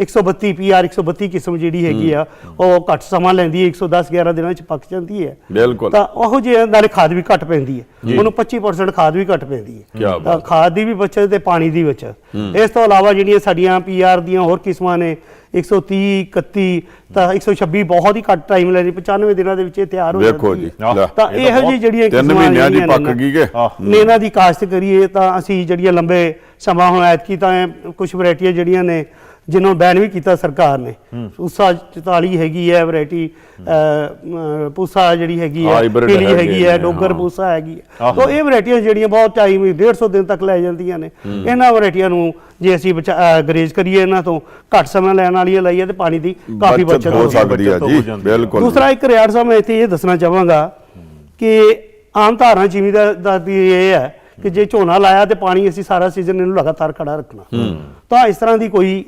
132 ਪੀਆਰ 132 ਕਿਸਮ ਜਿਹੜੀ ਹੈਗੀ ਆ ਉਹ ਘੱਟ ਸਮਾਂ ਲੈਂਦੀ ਹੈ 110 11 ਦਿਨਾਂ ਵਿੱਚ ਪੱਕ ਜਾਂਦੀ ਹੈ। ਬਿਲਕੁਲ। ਤਾਂ ਉਹੋ ਜਿਹੇ ਨਾਲੇ ਖਾਦ ਵੀ ਘੱਟ ਪੈਂਦੀ ਹੈ। ਉਹਨੂੰ 25% ਖਾਦ ਵੀ ਘੱਟ ਪੈਂਦੀ ਹੈ। ਤਾਂ ਖਾਦ ਦੀ ਵੀ ਬਚਤ ਤੇ ਪਾਣੀ ਦੀ ਬਚਤ। ਇਸ ਤੋਂ ਇਲਾਵਾ ਜਿਹੜੀਆਂ ਸਾਡੀਆਂ ਪੀਆਰ ਦੀਆਂ ਹੋਰ ਕਿਸਮਾਂ ਨੇ 130 31 ਤਾਂ 126 ਬਹੁਤ ਹੀ ਘੱਟ ਟਾਈਮ ਲੈਂਦੀ 95 ਦਿਨਾਂ ਦੇ ਵਿੱਚ ਇਹ ਤਿਆਰ ਹੋ ਜਾਂਦੀ ਜੀ। ਹੈ। ਤਾਂ ਇਹ ਜਿਹੀ ਜਿਹੜੀਆਂ ਕਿਸਮਾਂ ਮਹੀਨਿਆਂ 'ਚ ਹੀ ਜਿਹੜੀਆਂ ਪੱਕ ਨੇ ਗਈ ਕਿ। ਨੇ ਇਹਨਾਂ ਦੀ ਕਾਸ਼ਤ ਕਰੀਏ ਤਾਂ ਅਸੀਂ ਜਿਹੜੀਆਂ ਲੰਬੇ ਸਮਾਂ ਹੁਣ ਐਤਕੀ ਤਾਂ ਕੁਝ ਵੈਰਾਈਟੀਆਂ ਜਿਹੜੀਆਂ ਨੇ ਜਿਨ੍ਹਾਂ ਬੈਨ ਵੀ ਕੀਤਾ ਸਰਕਾਰ ਨੇ। ਉਸਾ 44 ਹੈਗੀ ਹੈ ਵੈਰਾਈਟੀ ਪੂਸਾ ਜਿਹੜੀ ਹੈਗੀ ਹੈ ਪੀਲੀ ਹੈਗੀ ਹੈ ਡੋਗਰ। ਪੂਸਾ ਹੈਗੀ ਹੈ। ਤਾਂ ਇਹ ਵੈਰਾਈਟੀਆਂ ਜਿਹੜੀਆਂ ਬਹੁਤ ਟਾਈਮ 150 ਦਿਨ ਤੱਕ ਲੈ ਜਾਂਦੀਆਂ ਨੇ। ਇਹਨਾਂ ਵੈਰਾਈਟੀਆਂ ਨੂੰ ਜੇ ਅਸੀਂ ਗਰੇਜ ਕਰੀਏ ਇਹਨਾਂ ਤੋਂ ਘੱਟ ਸਮਾਂ ਲੈਣ ਵਾਲੀਆਂ ਲਈਏ ਤੇ ਪਾਣੀ ਦੀ ਕਾਫੀ ਬਚਤ ਹੋ ਸਕਦੀ ਹੈ ਜੀ। ਬਿਲਕੁਲ। ਦੂਸਰਾ ਇੱਕ ਰਿਆੜ ਸਾਹਿਬ ਮੈਂ ਇੱਥੇ ਇਹ ਦੱਸਣਾ ਚਾਹਾਂਗਾ ਕਿ ਆਮ ਧਾਰਨਾ ਜ਼ਿਮੀਦਾਰ ਦਾ ਦੀ ਇਹ ਹੈ ਕਿ ਜੇ ਝੋਨਾ ਲਾਇਆ ਤੇ ਪਾਣੀ ਅਸੀਂ ਸਾਰਾ ਸੀਜ਼ਨ ਇਹਨੂੰ ਲਗਾਤਾਰ ਖੜਾ ਰੱਖਣਾ। ਤਾਂ ਇਸ ਤਰ੍ਹਾਂ ਦੀ ਕੋਈ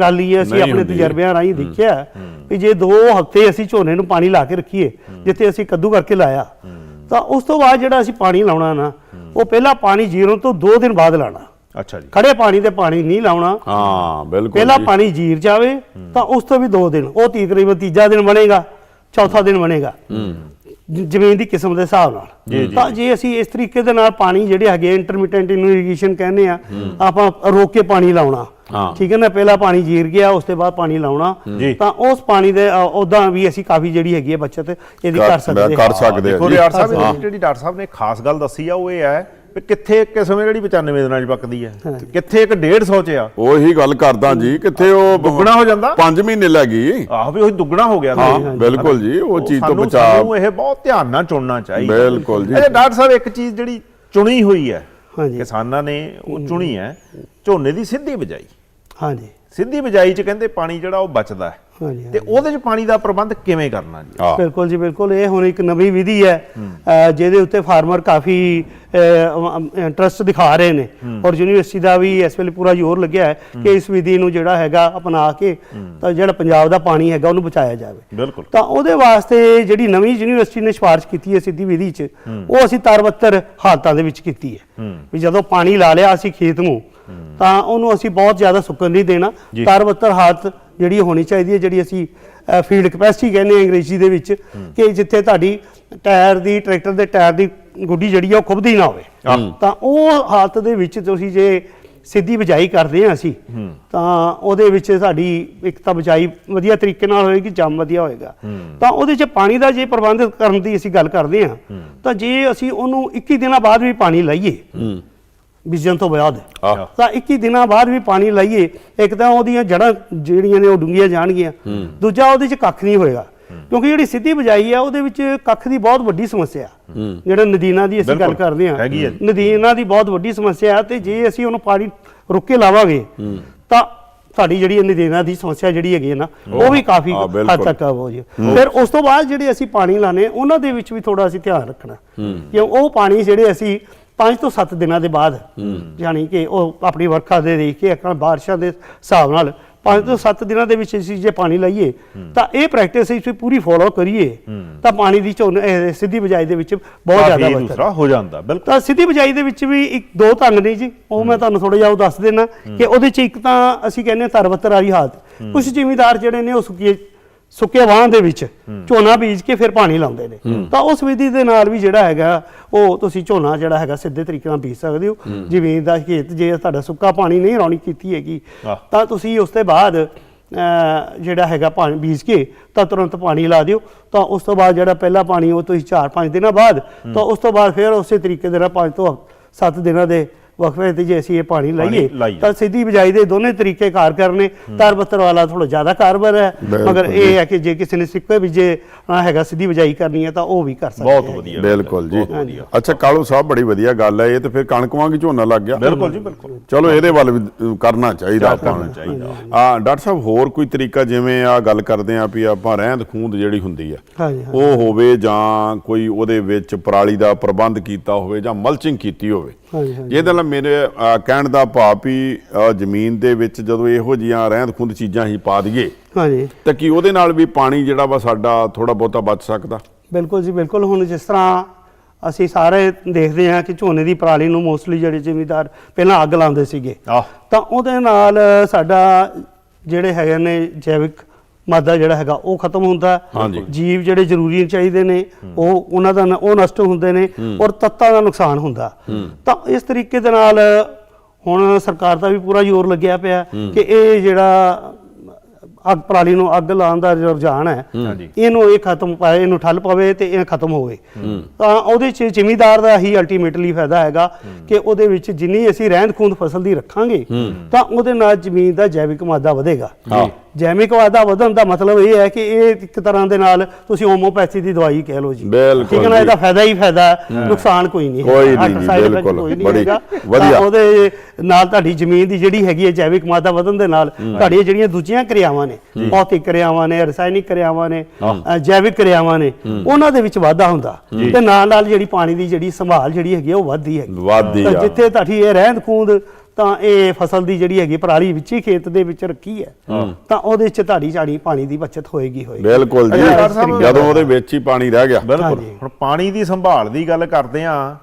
ਗੱਲ ਹੀ ਹੈ ਅਸੀਂ ਆਪਣੇ। ਤਜਰਬਿਆਂ ਰਾਹੀਂ ਦੇਖਿਆ ਕਿ ਜੇ ਦੋ ਹਫ਼ਤੇ ਅਸੀਂ ਝੋਨੇ ਨੂੰ ਪਾਣੀ ਲਾ ਕੇ ਰੱਖੀਏ ਜਿੱਥੇ ਅਸੀਂ ਕੱਦੂ ਕਰਕੇ ਲਾਇਆ ਤਾਂ ਉਸ ਤੋਂ ਬਾਅਦ ਜਿਹੜਾ ਅਸੀਂ ਪਾਣੀ ਲਾਉਣਾ ਨਾ ਉਹ ਪਹਿਲਾਂ ਪਾਣੀ ਜੀਰੋ ਤੋਂ 2 ਦਿਨ ਬਾਅਦ ਲਾਣਾ ਅੱਛਾ ਜੀ। ਖੜੇ ਪਾਣੀ ਤੇ ਪਾਣੀ ਨਹੀਂ ਲਾਉਣਾ। ਹਾਂ ਬਿਲਕੁਲ ਪਹਿਲਾ। ਪਾਣੀ ਜੀਰ ਜਾਵੇ ਤਾਂ ਉਸ ਤੋਂ ਵੀ 2 ਦਿਨ। ਉਹ ਤਕਰੀਬਨ ਤੀਜਾ ਦਿਨ ਬਣੇਗਾ ਚੌਥਾ ਦਿਨ ਬਣੇਗਾ। ਜ- ਜ਼ਮੀਨ ਦੀ ਕਿਸਮ ਦੇ ਹਿਸਾਬ ਨਾਲ ਤਾਂ ਜੇ ਅਸੀਂ ਇਸ ਤਰੀਕੇ ਦੇ ਨਾਲ ਪਾਣੀ ਜਿਹੜੇ ਹੈਗੇ ਇੰਟਰਮੀਡੀਏਟ ਇਰੀਗੇਸ਼ਨ ਕਹਿੰਦੇ ਆ ਆਪਾਂ ਰੋਕ ਕੇ ਪਾਣੀ ਲਾਉਣਾ ਹਾਂ। ਠੀਕ ਹੈ ਨਾ ਪਹਿਲਾ ਪਾਣੀ ਜੀਰ ਗਿਆ ਉਸ ਤੋਂ ਬਾਅਦ ਪਾਣੀ ਲਾਉਣਾ ਜੀ। ਤਾਂ ਉਸ ਪਾਣੀ ਦੇ ਉਦਾਂ ਵੀ ਅਸੀਂ ਕਾਫੀ ਜਿਹੜੀ ਹੈਗੀ ਹੈ ਬਚਤ ਇਹਦੀ ਕਰ- ਕਰ ਸਕਦੇ ਕਰ ਹਾਂ ਸਕਦੇ ਆ ਦੇਖੋ ਜੀ। ਰਿਆੜ ਸਾਹਿਬ ਹਾਂ। ਇਹਦੀ ਜਿਹੜੀ ਡਾਕਟਰ ਸਾਹਿਬ ਨੇ ਖਾਸ ਗੱਲ ਦੱਸੀ ਆ ਉਹ ਇਹ ਹੈ ਵੀ ਕਿੱਥੇ ਇੱਕ ਕਿਸਮ ਜਿਹੜੀ 95 ਦਿਨਾਂ 'ਚ ਪੱਕਦੀ ਹੈ ਤੇ ਕਿੱਥੇ ਇੱਕ 150 'ਚ ਆ? ਉਹੀ ਗੱਲ ਕਰਦਾ ਜੀ ਕਿੱਥੇ ਉਹ ਦੁੱਗਣਾ ਹੋ ਜਾਂਦਾ? 5 ਮਹੀਨੇ ਲੱਗੀ ਆਹੋ ਵੀ ਉਹ ਦੁੱਗਣਾ ਹੋ ਗਿਆ। ਹਾਂ। ਬਿਲਕੁਲ ਜੀ, ਉਹ ਚੀਜ਼ ਤੋਂ ਬਚਾਅ- ਸਾਨੂੰ ਇਹ ਬਹੁਤ ਧਿਆਨ ਨਾਲ ਚੁਣਨਾ ਚਾਹੀਦਾ। ਬਿਲਕੁਲ ਜੀ। ਇਹ ਡਾਕਟਰ ਸਾਹਿਬ ਇੱਕ ਚੀਜ਼ ਜਿਹੜੀ ਚੁਣੀ ਹੋਈ ਹੈ ਹਾਂਜੀ। ਕਿਸਾਨਾਂ ਨੇ ਉਹ ਚੁਣੀ ਹੈ ਝੋਨੇ ਦੀ ਸਿੱਧੀ ਬਿਜਾਈ। ਹਾਂਜੀ। ਸਿੱਧੀ ਬਿਜਾਈ 'ਚ ਕਹਿੰਦੇ ਪਾਣੀ ਜਿਹੜਾ ਉਹ ਬਚਦਾ ਹੈ। ਤੇ ਉਹਦੇ 'ਚ ਪਾਣੀ ਦਾ ਪ੍ਰਬੰਧ ਕਿਵੇਂ ਕਰਨਾ ਜੀ? ਬਿਲਕੁਲ ਜੀ ਬਿਲਕੁਲ। ਇਹ ਹੁਣ ਇੱਕ ਨਵੀਂ ਵਿਧੀ ਹੈ ਜਿਹਦੇ ਉੱਤੇ ਫਾਰਮਰ ਕਾਫੀ ਇੰਟਰਸਟ ਦਿਖਾ ਰਹੇ ਨੇ। ਔਰ ਯੂਨੀਵਰਸਿਟੀ ਦਾ ਵੀ ਇਸ ਵੇਲੇ ਪੂਰਾ ਜ਼ੋਰ ਲੱਗਿਆ ਹੈ ਕਿ ਇਸ ਵਿਧੀ ਨੂੰ ਜਿਹੜਾ ਹੈਗਾ ਅਪਣਾ ਕੇ ਤਾਂ ਜਿਹੜਾ ਪੰਜਾਬ ਦਾ ਪਾਣੀ ਹੈਗਾ ਉਹਨੂੰ ਬਚਾਇਆ ਜਾਵੇ। ਬਿਲਕੁਲ। ਤਾਂ ਉਹਦੇ ਵਾਸਤੇ ਜਿਹੜੀ ਨਵੀਂ ਯੂਨੀਵਰਸਿਟੀ ਨੇ ਸਿਫਾਰਿਸ਼ ਕੀਤੀ ਹੈ ਸਿੱਧੀ ਵਿਧੀ 'ਚ ਉਹ ਅਸੀਂ ਤਰਵੱਤਰ ਹਾਲਤਾਂ ਦੇ ਵਿੱਚ ਕੀਤੀ ਹੈ। ਵੀ ਜਦੋਂ ਪਾਣੀ ਲਾ ਲਿਆ ਅਸੀਂ ਖੇਤ ਨੂੰ ਤਾਂ ਉਹਨੂੰ ਅਸੀਂ ਬਹੁਤ ਜ਼ਿਆਦਾ ਸੁੱਕਣ ਨਹੀਂ ਦੇਣਾ। ਜੀ। ਤਰਵੱਤਰ ਹਾਲਤ ਜਿਹੜੀ ਹੋਣੀ ਚਾਹੀਦੀ ਹੈ ਜਿਹੜੀ ਅਸੀਂ ਫੀਲਡ ਕਪੈਸਿਟੀ ਕਹਿੰਦੇ ਹਾਂ ਅੰਗਰੇਜ਼ੀ ਦੇ ਵਿੱਚ ਕਿ ਜਿੱਥੇ ਤੁਹਾਡੀ ਟਾਇਰ ਦੀ ਟਰੈਕਟਰ ਦੇ ਟਾਇਰ ਦੀ ਗੁੱਡੀ ਜਿਹੜੀ ਆ ਉਹ ਖੁੱਬਦੀ ਨਾ ਹੋਵੇ। ਤਾਂ ਉਹ ਹਾਲਤ ਦੇ ਵਿੱਚ ਤੁਸੀਂ ਜੇ ਸਿੱਧੀ ਬਜਾਈ ਕਰਦੇ ਹਾਂ ਅਸੀਂ ਤਾਂ ਉਹਦੇ ਵਿੱਚ ਸਾਡੀ ਇੱਕ ਤਾਂ ਬਜਾਈ ਵਧੀਆ ਤਰੀਕੇ ਨਾਲ ਹੋਏਗੀ ਜੰਮ ਵਧੀਆ ਹੋਏਗਾ। ਤਾਂ ਉਹਦੇ 'ਚ ਪਾਣੀ ਦਾ ਜੇ ਪ੍ਰਬੰਧ ਕਰਨ ਦੀ ਅਸੀਂ ਗੱਲ ਕਰਦੇ ਹਾਂ ਤਾਂ ਜੇ ਅਸੀਂ ਉਹਨੂੰ 21 ਦਿਨਾਂ ਬਾਅਦ ਵੀ ਪਾਣੀ ਲਾਈਏ ਬੀਜਣ ਤੋਂ ਬਾਅਦ। ਤਾਂ 21 ਦਿਨਾਂ ਬਾਅਦ ਵੀ ਪਾਣੀ ਲਾਈਏ ਇੱਕ ਤਾਂ ਉਹਦੀਆਂ ਜੜਾਂ ਜਿਹੜੀਆਂ ਨੇ ਉਹ ਡੂੰਘੀਆਂ ਜਾਣਗੀਆਂ। ਦੂਜਾ ਉਹਦੇ 'ਚ ਕੱਖ ਨਹੀਂ ਹੋਏਗਾ। ਕਿਉਂਕਿ ਜਿਹੜੀ ਸਿੱਧੀ ਬਜਾਈ ਆ ਉਹਦੇ ਵਿੱਚ ਕੱਖ ਦੀ ਬਹੁਤ ਵੱਡੀ ਸਮੱਸਿਆ। ਜਿਹੜਾ ਨਦੀਨਾਂ ਦੀ ਅਸੀਂ ਗੱਲ ਕਰਦੇ ਹੈ। ਨਦੀਨਾਂ ਦੀ ਬਹੁਤ ਵੱਡੀ ਸਮੱਸਿਆ ਹੈ ਤੇ ਜੇ ਅਸੀਂ ਉਹਨੂੰ ਪਾਣੀ ਰੁੱਕ ਕੇ ਲਾਵਾਂਗੇ ਤਾਂ ਸਾਡੀ ਜਿਹੜੀ ਨਦੀਨਾਂ ਦੀ ਸਮੱਸਿਆ ਜਿਹੜੀ ਹੈਗੀ ਹੈ ਨਾ ਉਹ ਵੀ ਕਾਫੀ ਹੱਦ। ਤੱਕ ਹੋ ਜੇ ਫਿਰ ਉਸ ਤੋਂ ਬਾਅਦ ਜਿਹੜੇ ਅਸੀਂ ਪਾਣੀ ਲਾਣੇ ਉਹਨਾਂ ਦੇ ਵਿੱਚ ਵੀ ਥੋੜਾ ਅਸੀਂ ਧਿਆਨ ਰੱਖਣਾ। ਕਿਉਂ ਉਹ ਪਾਣੀ ਜਿਹੜੇ ਅਸੀਂ 5 ਤੋਂ 7 ਦਿਨਾਂ ਦੇ ਬਾਅਦ ਯਾਨੀ ਕਿ ਉਹ ਆਪਣੀ ਵਰਖਾ ਦੇ ਦੇਖ ਕੇ ਅਕਾਂ ਬਾਰਿਸ਼ਾਂ ਦੇ ਹਿਸਾਬ ਨਾਲ 5 ਤੋਂ 7 ਦਿਨਾਂ ਦੇ ਵਿੱਚ ਅਸੀਂ ਜੇ ਪਾਣੀ ਲਾਈਏ ਤਾਂ ਇਹ ਪ੍ਰੈਕਟਿਸ ਅਸੀਂ ਪੂਰੀ ਫੋਲੋ ਕਰੀਏ ਤਾਂ ਪਾਣੀ ਦੀ ਝੋਨ ਸਿੱਧੀ ਬਜਾਈ ਦੇ ਵਿੱਚ ਬਹੁਤ ਜ਼ਿਆਦਾ ਬਿਹਤਰ ਦੂਸਰਾ ਹੋ ਜਾਂਦਾ ਬਿਲਕੁਲ। ਤਾਂ ਸਿੱਧੀ ਬਜਾਈ ਦੇ ਵਿੱਚ ਵੀ ਇੱਕ ਦੋ ਢੰਗ ਨੇ ਜੀ ਉਹ ਮੈਂ ਤੁਹਾਨੂੰ ਥੋੜਾ ਜਿਹਾ ਉਹ ਦੱਸ ਦੇਣਾ ਕਿ ਉਹਦੇ ਚ ਇੱਕ ਤਾਂ ਅਸੀਂ ਕਹਿੰਦੇ ਹਾਂ ਤਰਵੱਤਰ ਵਾਲੀ ਹਾਲਤ। ਕੁਝ ਜ਼ਿਮੀਦਾਰ ਜਿਹੜੇ ਨੇ ਉਹ ਸੁੱਕੀ ਸੁੱਕੇ ਵਾਹਾਂ ਦੇ ਵਿੱਚ ਝੋਨਾ ਬੀਜ ਕੇ ਫਿਰ ਪਾਣੀ ਲਾਉਂਦੇ ਨੇ। ਤਾਂ ਉਸ ਵਿਧੀ ਦੇ ਨਾਲ ਵੀ ਜਿਹੜਾ ਹੈਗਾ ਉਹ ਤੁਸੀਂ ਝੋਨਾ ਜਿਹੜਾ ਹੈਗਾ ਸਿੱਧੇ ਤਰੀਕੇ ਨਾਲ ਬੀਜ ਸਕਦੇ ਹੋ। ਜਿਵੇਂ ਦਾ ਖੇਤ ਜੇ ਤੁਹਾਡਾ ਸੁੱਕਾ ਪਾਣੀ ਨਹੀਂ ਰੌਣੀ ਕੀਤੀ ਹੈਗੀ। ਤਾਂ ਤੁਸੀਂ ਉਸ ਤੋਂ ਬਾਅਦ ਜਿਹੜਾ ਹੈਗਾ ਪਾਣੀ ਬੀਜ ਕੇ ਤਾਂ ਤੁਰੰਤ ਪਾਣੀ ਲਾ ਦਿਓ। ਤਾਂ ਉਸ ਤੋਂ ਬਾਅਦ ਜਿਹੜਾ ਪਹਿਲਾ ਪਾਣੀ ਉਹ ਤੁਸੀਂ 4-5 ਦਿਨਾਂ ਬਾਅਦ ਤਾਂ ਉਸ ਤੋਂ ਬਾਅਦ ਫਿਰ ਉਸੇ ਤਰੀਕੇ ਦੇ ਨਾਲ 5 ਤੋਂ 7 ਦਿਨਾਂ ਦੇ ਵਕਫੇ ਤੇ ਜੇ ਅਸੀਂ ਇਹ ਪਾਣੀ ਲਾਈਏ। ਤਾਂ ਸਿੱਧੀ ਬਜਾਈ ਦੇ ਦੋਨੇ ਤਰੀਕੇ ਕਾਰ ਕਰਨੇ ਤਰਬਤਰ ਵਾਲਾ ਥੋੜਾ ਜ਼ਿਆਦਾ ਕਾਰਬਰ ਹੈ ਮਗਰ ਜੀ। ਇਹ ਹੈ ਕਿ ਜੇ ਕਿਸੇ ਨੇ ਸਿੱਕੇ ਬੀਜੇ ਅਹ, ਹੈਗਾ ਸਿੱਧੀ ਬਜਾਈ ਕਰਨੀ ਹੈ ਤਾਂ ਉਹ ਵੀ ਕਰ ਸਕਦੇ ਬਹੁਤ। ਵਧੀਆ ਬਿਲਕੁਲ ਜੀ। ਅੱਛਾ ਕਾਲੂ ਸਾਹਿਬ ਬੜੀ ਵਧੀਆ ਗੱਲ ਹੈ ਇਹ ਤੇ ਫਿਰ ਕਣਕ ਵਾਂਗ ਝੋਨਾ ਲੱਗ ਗਿਆ ਬਿਲਕੁਲ ਜੀ ਬਿਲਕੁਲ ਚਲੋ ਇਹਦੇ ਵੱਲ ਵੀ ਕਰਨਾ ਚਾਹੀਦਾ ਆਪਾਂ ਕਰਨਾ ਨੂੰ ਚਾਹੀਦਾ। ਆ ਡਾਕਟਰ ਸਾਹਿਬ ਹੋਰ ਕੋਈ ਤਰੀਕਾ ਜਿਵੇਂ ਆ ਗੱਲ ਕਰਦੇ ਆ ਵੀ ਆਪਾਂ ਰਹਿੰਦ ਖੂੰਦ ਜਿਹੜੀ ਹੁੰਦੀ ਆ ਉਹ ਹੋਵੇ ਜਾਂ ਕੋਈ ਉਹਦੇ ਵਿੱਚ ਪਰਾਲੀ ਦਾ ਪ੍ਰਬੰਧ ਕੀਤਾ ਹੋਵੇ ਜਾਂ ਮਲਚਿੰਗ ਕੀਤੀ ਹੋਵੇ ਹਾਂਜੀ ਹਾਂਜੀ ਜਿਹਦੇ ਨਾਲ ਮੇਰੇ ਕਹਿਣ ਦਾ ਭਾਵ ਵੀ ਜ਼ਮੀਨ ਦੇ ਵਿੱਚ ਜਦੋਂ ਇਹੋ ਜੀਆਂ ਰਹਿੰਦ ਖੂੰਦ ਚੀਜ਼ਾਂ ਹੀ ਪਾ ਦਈਏ ਹਾਂਜੀ। ਤਾਂ ਕੀ ਉਹਦੇ ਨਾਲ ਵੀ ਪਾਣੀ ਜਿਹੜਾ ਵਾ ਸਾਡਾ ਥੋੜਾ ਬਹੁਤਾ ਬਚ ਸਕਦਾ? ਬਿਲਕੁਲ ਜੀ ਬਿਲਕੁਲ। ਹੁਣ ਜਿਸ ਤਰ੍ਹਾਂ ਅਸੀਂ ਸਾਰੇ ਦੇਖਦੇ ਹਾਂ ਕਿ ਝੋਨੇ ਦੀ ਪਰਾਲੀ ਨੂੰ ਮੋਸਟਲੀ ਜਿਹੜੇ ਜ਼ਿਮੀਦਾਰ ਪਹਿਲਾਂ ਅੱਗ ਲਾਉਂਦੇ ਸੀਗੇ। ਤਾਂ ਉਹਦੇ ਨਾਲ ਸਾਡਾ ਜਿਹੜੇ ਹੈਗੇ ਨੇ ਜੈਵਿਕ ਮਾਦਾ ਜਿਹੜਾ ਹੈਗਾ ਉਹ ਖਤਮ ਹੁੰਦਾ। ਜੀਵ ਜਿਹੜੇ ਜ਼ਰੂਰੀ ਚਾਹੀਦੇ ਨੇ ਉਹ ਉਹਨਾਂ ਦਾ ਉਹ ਨਸ਼ਟ ਹੁੰਦੇ ਨੇ ਔਰ ਤੱਤਾਂ ਦਾ ਨੁਕਸਾਨ ਹੁੰਦਾ ਤਾਂ ਇਸ ਤਰੀਕੇ ਦੇ ਨਾਲ ਹੁਣ ਸਰਕਾਰ ਦਾ ਵੀ ਪੂਰਾ ਜ਼ੋਰ ਲੱਗਿਆ ਪਿਆ ਕਿ ਇਹ ਜਿਹੜਾ ਅੱਗ ਪਰਾਲੀ ਨੂੰ ਅੱਗ ਲਾਉਣ ਦਾ ਜੋ ਰੁਝਾਨ ਹੈ। ਇਹਨੂੰ ਇਹ ਖਤਮ ਪਾਏ ਇਹਨੂੰ ਠੱਲ ਪਵੇ ਤੇ ਇਹ ਖਤਮ ਹੋਵੇ। ਤਾਂ ਉਹਦੇ ਚ ਜ਼ਿਮੀਦਾਰ ਦਾ ਹੀ ਅਲਟੀਮੇਟਲੀ ਫਾਇਦਾ ਹੈਗਾ ਕਿ ਉਹਦੇ ਵਿੱਚ ਜਿੰਨੀ ਅਸੀਂ ਰਹਿੰਦ ਖੂੰਦ ਫਸਲ ਦੀ ਰੱਖਾਂਗੇ ਤਾਂ ਉਹਦੇ ਨਾਲ ਜ਼ਮੀਨ ਦਾ ਜੈਵਿਕ ਮਾਦਾ ਵਧੇਗਾ। ਹਾਂ। ਜੈਵਿਕ ਮਾਦਾ ਵਧਣ ਦਾ ਮਤਲਬ ਇਹ ਹੈ ਕਿ ਇਹ ਇੱਕ ਤਰ੍ਹਾਂ ਦੇ ਨਾਲ ਤੁਸੀਂ ਹੋਮੋਪੈਥੀ ਦੀ ਦਵਾਈ ਕਹਿ ਲਓ ਜੀ ਬਿਲਕੁਲ ਠੀਕ ਹੈ ਨਾ। ਇਹਦਾ ਫਾਇਦਾ ਹੀ ਫਾਇਦਾ ਹੈ, ਨੁਕਸਾਨ ਕੋਈ ਨਹੀਂ ਕੋਈ ਨਹੀਂ ਬਿਲਕੁਲ, ਬੜੀ। ਵਧੀਆ। ਉਹਦੇ ਨਾਲ ਤੁਹਾਡੀ ਜ਼ਮੀਨ ਦੀ ਜਿਹੜੀ ਹੈਗੀ ਹੈ ਜੈਵਿਕ ਮਾਦਾ ਵਧਣ ਦੇ ਨਾਲ ਤੁਹਾਡੀਆਂ ਜਿਹੜੀਆਂ ਦੂਜੀਆਂ ਕਿਰਿਆਵਾਂ ਨੇ ਭੌਤਿਕ ਕਿਰਿਆਵਾਂ ਨੇ ਰਸਾਇਣਿਕ ਕਿਰਿਆਵਾਂ ਨੇ ਜੈਵਿਕ ਕਿਰਿਆਵਾਂ ਨੇ ਉਹਨਾਂ ਦੇ ਵਿੱਚ ਵਾਧਾ ਹੁੰਦਾ ਤੇ ਨਾਲ ਨਾਲ ਜਿਹੜੀ ਪਾਣੀ ਦੀ ਜਿਹੜੀ ਸੰਭਾਲ ਜਿਹੜੀ ਹੈਗੀ ਹੈ ਉਹ ਵੱਧਦੀ ਆ। ਜਿੱਥੇ ਤੁਹਾਡੀ ਇਹ ਰਹਿੰਦ ਖੂੰਦ ਤਾਂ ਇਹ ਫਸਲ ਦੀ ਜਿਹੜੀ ਹੈਗੀ ਪਰਾਲੀ ਵਿੱਚ ਹੀ ਖੇਤ ਦੇ ਵਿੱਚ ਰੱਖੀ ਹੈ। ਤਾਂ ਉਹਦੇ ਚ ਤੁਹਾਡੀ ਝਾੜੀ ਪਾਣੀ ਦੀ ਬਚਤ ਹੋਏਗੀ ਹੋਏਗੀ। ਬਿਲਕੁਲ ਜੀ। ਜਦੋਂ ਉਹਦੇ ਵਿੱਚ ਹੀ ਪਾਣੀ ਰਹਿ ਗਿਆ। ਬਿਲਕੁਲ। ਹੁਣ ਪਾਣੀ ਦੀ ਸੰਭਾਲ ਦੀ ਗੱਲ ਕਰਦੇ ਆ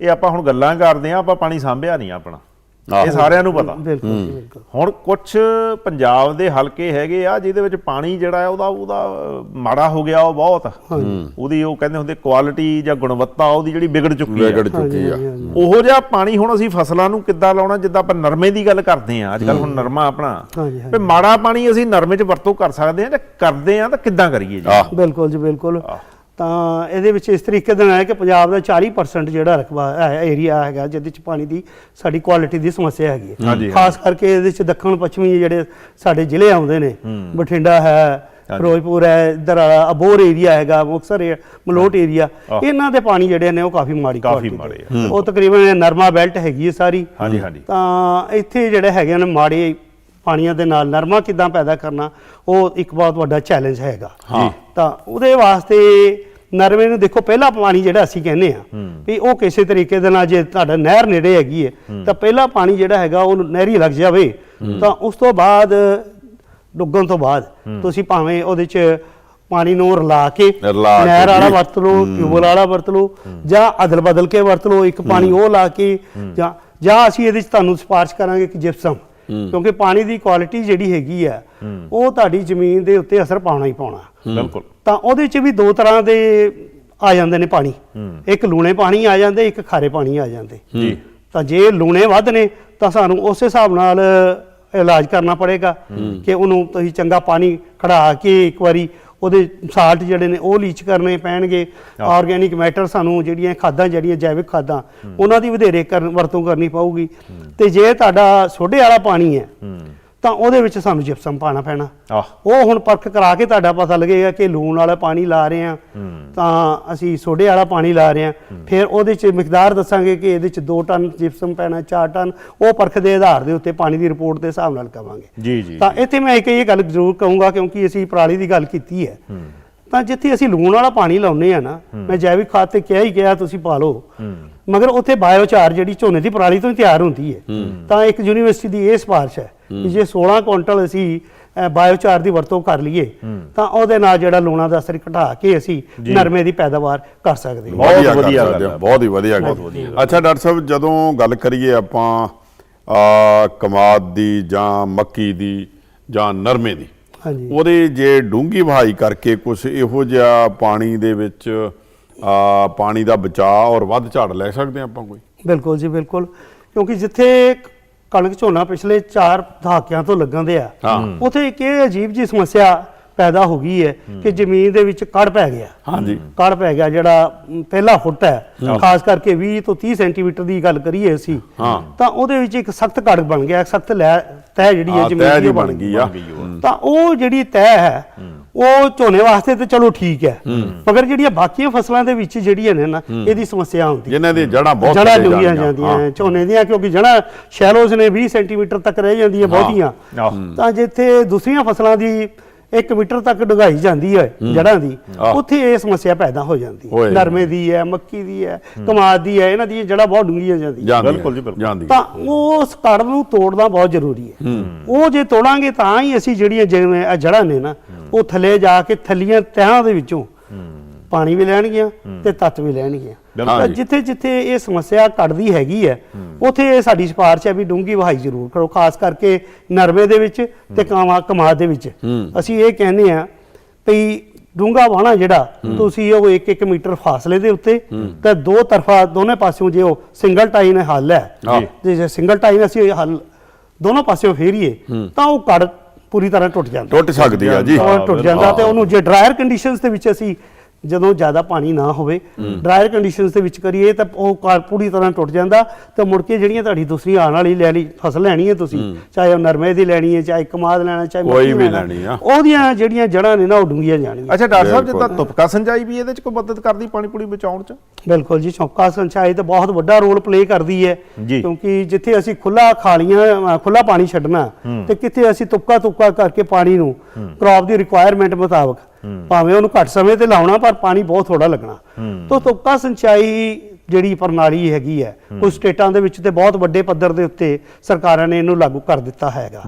ਇਹ ਆਪਾਂ ਹੁਣ ਗੱਲਾਂ ਕਰਦੇ ਆ ਆਪਾਂ ਪਾਣੀ ਸਾਂਭਿਆ ਨਹੀਂ ਆਪਣਾ। ਇਹ ਸਾਰਿਆਂ ਨੂੰ ਪਤਾ। ਬਿਲਕੁਲ ਜੀ, ਬਿਲਕੁਲ। ਹੁਣ ਕੁਝ ਪੰਜਾਬ ਦੇ ਹਲਕੇ ਹੈਗੇ ਆ ਜਿਹਦੇ ਵਿੱਚ ਪਾਣੀ ਜਿਹੜਾ ਹੈ ਉਹਦਾ ਉਹਦਾ ਮਾੜਾ ਹੋ ਗਿਆ ਉਹ ਬਹੁਤ। ਉਹਦੀ ਉਹ ਕਹਿੰਦੇ ਹੁੰਦੇ ਕੁਆਲਿਟੀ ਜਾਂ ਗੁਣਵੱਤਾ ਉਹਦੀ ਜਿਹੜੀ ਵਿਗੜ ਚੁੱਕੀ ਵਿਗੜ ਹੈ ਚੁੱਕੀ ਆ। ਉਹੋ ਜਿਹਾ ਪਾਣੀ ਹੁਣ ਅਸੀਂ ਫਸਲਾਂ ਨੂੰ ਕਿੱਦਾਂ ਲਾਉਣਾ ਜਿੱਦਾਂ ਆਪਾਂ ਨਰਮੇ ਦੀ ਗੱਲ ਕਰਦੇ ਆ। ਅੱਜ ਕੱਲ ਹੁਣ ਨਰਮਾ ਆਪਣਾ। ਵੀ ਮਾੜਾ ਪਾਣੀ ਅਸੀਂ ਨਰਮੇ 'ਚ ਵਰਤੋਂ ਕਰ ਸਕਦੇ ਆ ਜਾਂ ਕਰਦੇ ਆ ਤਾਂ ਕਿੱਦਾਂ ਕਰੀਏ ਜੀ? ਬਿਲਕੁਲ ਜੀ ਬਿਲਕੁਲ। ਤਾਂ ਇਹਦੇ ਵਿੱਚ ਇਸ ਤਰੀਕੇ ਦੇ ਨਾਲ ਹੈ ਕਿ ਪੰਜਾਬ ਦਾ 40% ਜਿਹੜਾ ਰਕਬਾ ਹੈ ਏਰੀਆ ਹੈਗਾ ਜਿਹਦੇ ਚ ਪਾਣੀ ਦੀ ਸਾਡੀ ਕੁਆਲਿਟੀ ਦੀ ਸਮੱਸਿਆ ਹੈਗੀ ਹੈ। ਖਾਸ ਕਰਕੇ ਇਹਦੇ ਚ ਦੱਖਣ ਪੱਛਮੀ ਜਿਹੜੇ ਸਾਡੇ ਜ਼ਿਲ੍ਹੇ ਆਉਂਦੇ ਨੇ ਬਠਿੰਡਾ ਹੈ ਫਿਰੋਜ਼ਪੁਰ ਹੈ ਇਧਰ ਅਬੋਰ ਏਰੀਆ ਹੈਗਾ ਮੁਕਸਰ ਏ- ਮਲੋਟ ਏਰੀਆ। ਇਹਨਾਂ ਦੇ ਪਾਣੀ ਜਿਹੜੇ ਨੇ ਉਹ ਕਾਫੀ ਮਾੜੀ ਕਾਫੀ ਮਾੜੇ। ਉਹ ਤਕਰੀਬਨ ਨਰਮਾ ਬੈਲਟ ਹੈਗੀ ਹੈ ਸਾਰੀ। ਹਾਂਜੀ ਹਾਂਜੀ। ਤਾਂ ਇੱਥੇ ਜਿਹੜੇ ਹੈਗੇ ਨੇ ਮਾੜੇ ਪਾਣੀਆਂ ਦੇ ਨਾਲ ਨਰਮਾ ਕਿਦਾਂ ਪੈਦਾ ਕਰਨਾ ਉਹ ਇੱਕ ਬਹੁਤ ਵੱਡਾ ਚੈਲੰਜ ਹੈਗਾ। ਤਾਂ ਉਹਦੇ ਵਾਸਤੇ ਨਰਮੇ ਨੂੰ ਦੇਖੋ ਪਹਿਲਾ ਪਾਣੀ ਜਿਹੜਾ ਅਸੀਂ ਕਹਿੰਦੇ ਆ ਵੀ ਉਹ ਕਿਸੇ ਤਰੀਕੇ ਦੇ ਨਾਲ ਜੇ ਤੁਹਾਡਾ ਨਹਿਰ ਨੇੜੇ ਹੈਗੀ ਹੈ ਤਾਂ ਪਹਿਲਾ ਪਾਣੀ ਜਿਹੜਾ ਹੈਗਾ ਉਹ ਨਹਿਰੀ ਲੱਗ ਜਾਵੇ। ਤਾਂ ਉਸ ਤੋਂ ਬਾਅਦ ਡੁੱਗਣ ਤੋਂ ਬਾਅਦ ਤੁਸੀਂ ਭਾਵੇਂ ਉਹਦੇ ਚ ਪਾਣੀ ਨੂੰ ਰਲਾ ਕੇ ਨਹਿਰ ਵਾਲਾ। ਵਰਤ ਲਓ ਟਿਊਬਲ ਵਾਲਾ ਵਰਤ ਲਓ ਜਾਂ ਅਦਲ ਬਦਲ ਕੇ ਵਰਤ ਲਓ ਇੱਕ ਪਾਣੀ ਉਹ ਲਾ ਕੇ ਜਾਂ ਜਾਂ ਅਸੀਂ ਇਹਦੇ ਚ ਤੁਹਾਨੂੰ ਸਿਫਾਰਿਸ਼ ਕਰਾਂਗੇ ਕਿ ਜਿਪਸਮ ਕਿਉਂਕਿ ਪਾਣੀ ਦੀ ਕੁਆਲਿਟੀ ਜਿਹੜੀ ਹੈਗੀ ਆ ਉਹ ਤੁਹਾਡੀ ਜ਼ਮੀਨ ਦੇ ਉੱਤੇ ਅਸਰ ਪਾਉਣਾ ਹੀ ਪਾਉਣਾ। ਬਿਲਕੁਲ। ਤਾਂ ਉਹਦੇ ਚ ਵੀ ਦੋ ਤਰ੍ਹਾਂ ਦੇ ਆ ਜਾਂਦੇ ਨੇ ਪਾਣੀ। ਇੱਕ ਲੂਣੇ ਪਾਣੀ ਆ ਜਾਂਦੇ ਇੱਕ ਖਾਰੇ ਪਾਣੀ ਆ ਜਾਂਦੇ। ਜੀ। ਤਾਂ ਜੇ ਲੂਣੇ ਵੱਧ ਨੇ ਤਾਂ ਸਾਨੂੰ ਉਸ ਹਿਸਾਬ ਨਾਲ ਇਲਾਜ ਕਰਨਾ ਪੜੇਗਾ ਕਿ ਉਹਨੂੰ ਤੁਸੀਂ ਚੰਗਾ ਪਾਣੀ ਖੜਾ ਕੇ ਇੱਕ ਵਾਰੀ ਉਹਦੇ ਸਾਲਟ ਜਿਹੜੇ ਨੇ ਉਹ ਲੀਚ ਕਰਨੇ ਪੈਣਗੇ। ਆਰਗੇਨਿਕ ਮੈਟਰ ਸਾਨੂੰ ਜਿਹੜੀਆਂ ਖਾਦਾਂ ਜਿਹੜੀਆਂ ਜੈਵਿਕ ਖਾਦਾਂ ਉਹਨਾਂ ਦੀ ਵਧੇਰੇ ਕਰਨ ਵਰਤੋਂ ਕਰਨੀ ਪਊਗੀ। ਤੇ ਜੇ ਤੁਹਾਡਾ ਸੋਡੇ ਵਾਲਾ ਪਾਣੀ ਹੈ। ਤਾਂ ਉਹਦੇ ਵਿੱਚ ਸਾਨੂੰ ਜਿਪਸਮ ਪਾਣਾ ਪੈਣਾ। ਆਹ। ਉਹ ਹੁਣ ਪਰਖ ਕਰਾ ਕੇ ਤੁਹਾਡਾ ਪਤਾ ਲੱਗੇਗਾ ਕਿ ਲੂਣ ਵਾਲਾ ਪਾਣੀ ਲਾ ਰਹੇ ਆ ਤਾਂ ਅਸੀਂ ਸੋਡੇ ਵਾਲਾ ਪਾਣੀ ਲਾ ਰਹੇ ਆ ਫਿਰ ਉਹਦੇ ਚ ਮਿਕਦਾਰ ਦੱਸਾਂਗੇ ਕਿ ਇਹਦੇ ਚ 2 ਟਨ ਜਿਪਸਮ ਪੈਣਾ 4 ਟਨ। ਉਹ ਪਰਖ ਦੇ ਆਧਾਰ ਦੇ ਉੱਤੇ ਪਾਣੀ ਦੀ ਰਿਪੋਰਟ ਦੇ ਹਿਸਾਬ ਨਾਲ ਕਵਾਂਗੇ। ਜੀ ਜੀ ਤਾਂ ਇੱਥੇ ਮੈਂ ਇੱਕ ਇਹ ਗੱਲ ਜ਼ਰੂਰ ਕਹੂੰਗਾ ਕਿਉਂਕਿ ਅਸੀਂ ਪਰਾਲੀ ਦੀ ਗੱਲ ਕੀਤੀ ਹੈ। ਤਾਂ ਜਿੱਥੇ ਅਸੀਂ ਲੂਣ ਵਾਲਾ ਪਾਣੀ ਲਾਉਨੇ ਆ ਨਾ ਮੈਂ ਜੈਵਿਕ ਖਾਦ ਤੇ ਕਿਹਾ ਹੀ ਕਿਹਾ ਤੁਸੀਂ ਪਾ ਲਓ। ਮਗਰ ਉੱਥੇ ਬਾਇਓਚਾਰ ਜਿਹੜੀ ਝੋਨੇ ਦੀ ਪਰਾਲੀ ਤੋਂ ਹੀ ਤਿਆਰ ਹੁੰਦੀ ਹੈ। ਤਾਂ ਇੱਕ ਯੂਨੀਵਰਸਿਟੀ ਦੀ ਇਹ ਸਿਫਾਰਿਸ਼ ਹੈ ਕਿ ਜੇ 16 ਕੁਇੰਟਲ ਅਸੀਂ ਬਾਇਓਚਾਰ ਦੀ ਵਰਤੋਂ ਕਰ ਲਈਏ ਤਾਂ ਉਹਦੇ ਨਾਲ ਜਿਹੜਾ ਲੂਣਾ ਦਾ ਅਸਰ ਘਟਾ ਕੇ ਅਸੀਂ ਨਰਮੇ ਦੀ ਪੈਦਾਵਾਰ ਕਰ ਸਕਦੇ ਹਾਂ। ਬਹੁਤ ਵਧੀਆ। ਬਹੁਤ ਹੀ ਵਧੀਆ ਗੱਲ। ਅੱਛਾ ਡਾਕਟਰ ਸਾਹਿਬ ਜਦੋਂ ਗੱਲ ਕਰੀਏ ਆਪਾਂ ਆ ਕਮਾਦ ਦੀ ਜਾਂ ਮੱਕੀ ਦੀ ਜਾਂ ਨਰਮੇ ਦੀ ਉਹਦੇ ਜੇ ਡੂੰਗੀ ਵਹਾਈ ਕਰਕੇ ਕੁਝ ਇਹੋ ਜਿਹਾ ਪਾਣੀ ਦੇ ਵਿੱਚ ਆ ਪਾਣੀ ਦਾ ਬਚਾਅ ਔਰ ਵੱਧ ਝਾੜ ਲੈ ਸਕਦੇ ਆਪਾਂ ਕੋਈ? ਬਿਲਕੁਲ ਜੀ ਬਿਲਕੁਲ। ਕਿਉਂਕਿ ਜਿੱਥੇ ਕਣਕ ਝੋਨਾ ਪਿਛਲੇ 4 ਦਹਾਕਿਆਂ ਤੋਂ ਲੱਗਣ ਦੇ ਆ। ਉਥੇ ਇੱਕ ਇਹ ਅਜੀਬ ਜੀ ਸਮੱਸਿਆ ਪੈਦਾ ਹੋ ਗਈ ਹੈ ਕਿ ਜ਼ਮੀਨ ਦੇ ਵਿੱਚ ਕੜ ਪੈ ਗਿਆ। ਹਾਂਜੀ। ਕੜ ਪੈ ਗਿਆ ਜਿਹੜਾ ਪਹਿਲਾ ਫੁੱਟ ਹੈ। ਖਾਸ ਕਰਕੇ 20 ਤੋਂ 30 ਸੈਂਟੀਮੀਟਰ ਦੀ ਗੱਲ ਕਰੀਏ ਅਸੀਂ ਹਾਂ। ਤਾਂ ਉਹਦੇ ਵਿੱਚ ਇੱਕ ਸਖਤ ਕੜ ਬਣ ਗਿਆ ਸਖਤ ਲੈ ਤੈ ਜਿਹੜੀ ਹੈ ਜ਼ਮੀਨ ਤਹਿ ਦੀ ਬਣ ਗਈ ਆ। ਤਾਂ ਉਹ ਜਿਹੜੀ ਤੈਅ ਹੈ ਉਹ ਝੋਨੇ ਵਾਸਤੇ ਤੇ ਚਲੋ ਠੀਕ ਹੈ। ਮਗਰ ਜਿਹੜੀਆਂ ਬਾਕੀਆਂ ਫਸਲਾਂ ਦੇ ਵਿੱਚ ਜਿਹੜੀਆਂ ਨੇ ਨਾ ਇਹਦੀ ਸਮੱਸਿਆ ਹੁੰਦੀ ਜਿਨ੍ਹਾਂ ਦੀ ਜੜਾਂ ਬਹੁਤ ਜੜਾਂ ਜਾਂਦੀਆਂ। ਝੋਨੇ ਦੀਆਂ ਕਿਉਂਕਿ ਜੜਾਂ ਸ਼ੈਲੋਜ਼ ਨੇ 20 ਸੈਂਟੀਮੀਟਰ ਤੱਕ ਰਹਿ ਜਾਂਦੀਆਂ ਬਹੁਤੀਆਂ। ਤਾਂ ਜਿੱਥੇ ਦੂਸਰੀਆਂ ਫਸਲਾਂ ਦੀ 1 ਮੀਟਰ ਤੱਕ ਡੁਗਾਈ ਜਾਂਦੀ ਹੈ ਜੜਾਂ ਦੀ। ਉੱਥੇ ਇਹ ਸਮੱਸਿਆ ਪੈਦਾ ਹੋ ਜਾਂਦੀ। ਹੈ। ਨਰਮੇ ਦੀ ਹੈ ਮੱਕੀ ਦੀ ਹੈ ਕਮਾਦ ਦੀ ਹੈ ਇਹਨਾਂ ਦੀਆਂ ਜੜਾਂ ਬਹੁਤ ਡੂੰਘੀਆਂ ਜਾਂਦੀਆਂ। ਜਾਂਦੀ ਬਿਲਕੁਲ ਜੀ, ਬਿਲਕੁਲ। ਜਾਂਦੀ ਤਾਂ ਉਸ ਕੜ ਨੂੰ ਤੋੜਨਾ ਬਹੁਤ ਜ਼ਰੂਰੀ ਹੈ। ਉਹ ਜੇ ਤੋੜਾਂਗੇ ਤਾਂ ਹੀ ਅਸੀਂ ਜਿਹੜੀਆਂ ਜਿਵੇਂ ਇਹ ਜੜ੍ਹਾਂ ਨੇ ਨਾ ਉਹ ਥੱਲੇ ਜਾ ਕੇ ਥੱਲੀਆਂ ਤਹਿਾਂ ਦੇ ਵਿੱਚੋਂ ਪਾਣੀ ਵੀ ਲੈਣਗੀਆਂ ਤੇ ਤੱਤ ਵੀ ਲੈਣਗੀਆਂ। ਤਾਂ। ਜਿੱਥੇ ਜਿੱਥੇ ਇਹ ਸਮੱਸਿਆ ਘਟਦੀ ਹੈਗੀ ਹੈ ਉਥੇ ਇਹ ਸਾਡੀ ਸਿਫਾਰਿਸ਼ ਹੈ ਵੀ ਡੂੰਗੀ ਵਹਾਈ ਜ਼ਰੂਰ ਕਰੋ ਖਾਸ ਕਰਕੇ ਨਰਮੇ ਦੇ ਵਿੱਚ ਤੇ ਕਾਮਾ ਕਮਾਦ ਦੇ ਵਿੱਚ। ਅਸੀਂ ਇਹ ਕਹਿੰਦੇ ਆ ਵੀ ਡੂੰਗਾ ਵਾਣਾ ਜਿਹੜਾ ਤੁਸੀਂ ਉਹ 1-1 ਮੀਟਰ ਫਾਸਲੇ ਦੇ ਉੱਤੇ ਤੇ ਦੋ ਤਰਫਾ ਦੋਨੇ ਪਾਸਿਓਂ ਜੇ ਉਹ ਸਿੰਗਲ ਟਾਈਨ ਹੱਲ ਹੈ ਜੇ ਸਿੰਗਲ ਟਾਈਨ ਅਸੀਂ ਹੱਲ ਦੋਨੋਂ ਪਾਸਿਓਂ ਫੇਰੀਏ ਤਾਂ ਉਹ ਕੜ ਪੂਰੀ ਤਰ੍ਹਾਂ ਟੁੱਟ ਜਾਂਦਾ। ਟੁੱਟ ਸਕਦੀ ਆ ਜੀ। ਟੁੱਟ ਜਾਂਦਾ ਤੇ ਉਹਨੂੰ ਜੇ ਡਰਾਇਰ ਕੰਡੀਸ਼ਨਸ ਦੇ ਵਿੱਚ ਅਸੀਂ ਜਦੋਂ ਜ਼ਿਆਦਾ ਪਾਣੀ ਨਾ ਹੋਵੇ ਡਰਾਇਰ ਕੰਡੀਸ਼ਨਸ ਦੇ ਵਿੱਚ ਕਰੀਏ ਤਾਂ ਉਹ ਕਾਰ ਪੂਰੀ ਤਰ੍ਹਾਂ ਟੁੱਟ ਜਾਂਦਾ ਤੇ ਮੁੜ ਕੇ ਜਿਹੜੀਆਂ ਤੁਹਾਡੀ ਦੂਸਰੀ ਆਉਣ ਵਾਲੀ ਲੈ ਲਈ ਫਸਲ ਲੈਣੀ ਹੈ ਤੁਸੀਂ ਚਾਹੇ ਉਹ ਨਰਮੇ ਦੀ ਲੈਣੀ ਹੈ ਚਾਹੇ ਕਮਾਦ ਲੈਣਾ ਚਾਹੇ ਕੋਈ ਵੀ ਲੈਣਾ, ਲੈਣੀ ਆ। ਉਹਦੀਆਂ ਜਿਹੜੀਆਂ ਜੜ੍ਹਾਂ ਨੇ ਨਾ ਉਹ ਡੂੰਘੀਆਂ ਜਾਣਗੀਆਂ ਅੱਛਾ ਡਾਕਟਰ ਸਾਹਿਬ ਬਿਲਕੁਲ। ਜਿੱਦਾਂ ਤੁਪਕਾ ਸਿੰਜਾਈ ਵੀ ਇਹਦੇ ਚ ਕੋਈ ਮਦਦ ਕਰਦੀ ਪਾਣੀ ਪੂਣੀ ਬਚਾਉਣ ਚ ਬਿਲਕੁਲ ਜੀ ਚੌਕਾ ਸੰਚਾਈ ਤਾਂ ਬਹੁਤ ਵੱਡਾ ਰੋਲ ਪਲੇ ਕਰਦੀ ਹੈ। ਕਿਉਂਕਿ ਜਿੱਥੇ ਅਸੀਂ ਖੁੱਲਾ ਖਾਲੀਆਂ ਖੁੱਲਾ ਪਾਣੀ ਛੱਡਣਾ ਤੇ ਕਿਤੇ ਅਸੀਂ ਤੁਪਕਾ ਤੁਪਕਾ ਕਰਕੇ ਪਾਣੀ ਨੂੰ ਕ੍ਰੌਪ ਦੀ ਰਿਕੁਆਇਰਮੈਂਟ ਮੁਤਾਬਕ ਭਾਵੇਂ ਉਹਨੂੰ ਘੱਟ ਸਮੇਂ ਤੇ ਲਾਉਣਾ ਪਰ ਪਾਣੀ ਬਹੁਤ ਥੋੜਾ ਲੱਗਣਾ ਤਾਂ ਤੁਪਕਾ ਸਿੰਚਾਈ ਜਿਹੜੀ ਪ੍ਰਣਾਲੀ ਹੈਗੀ ਹੈ ਕੁਝ ਸਟੇਟਾਂ ਦੇ ਵਿੱਚ ਤੇ ਬਹੁਤ ਵੱਡੇ ਪੱਧਰ ਦੇ ਉੱਤੇ ਸਰਕਾਰਾਂ ਨੇ ਇਹਨੂੰ ਲਾਗੂ ਕਰ ਦਿੱਤਾ ਹੈਗਾ।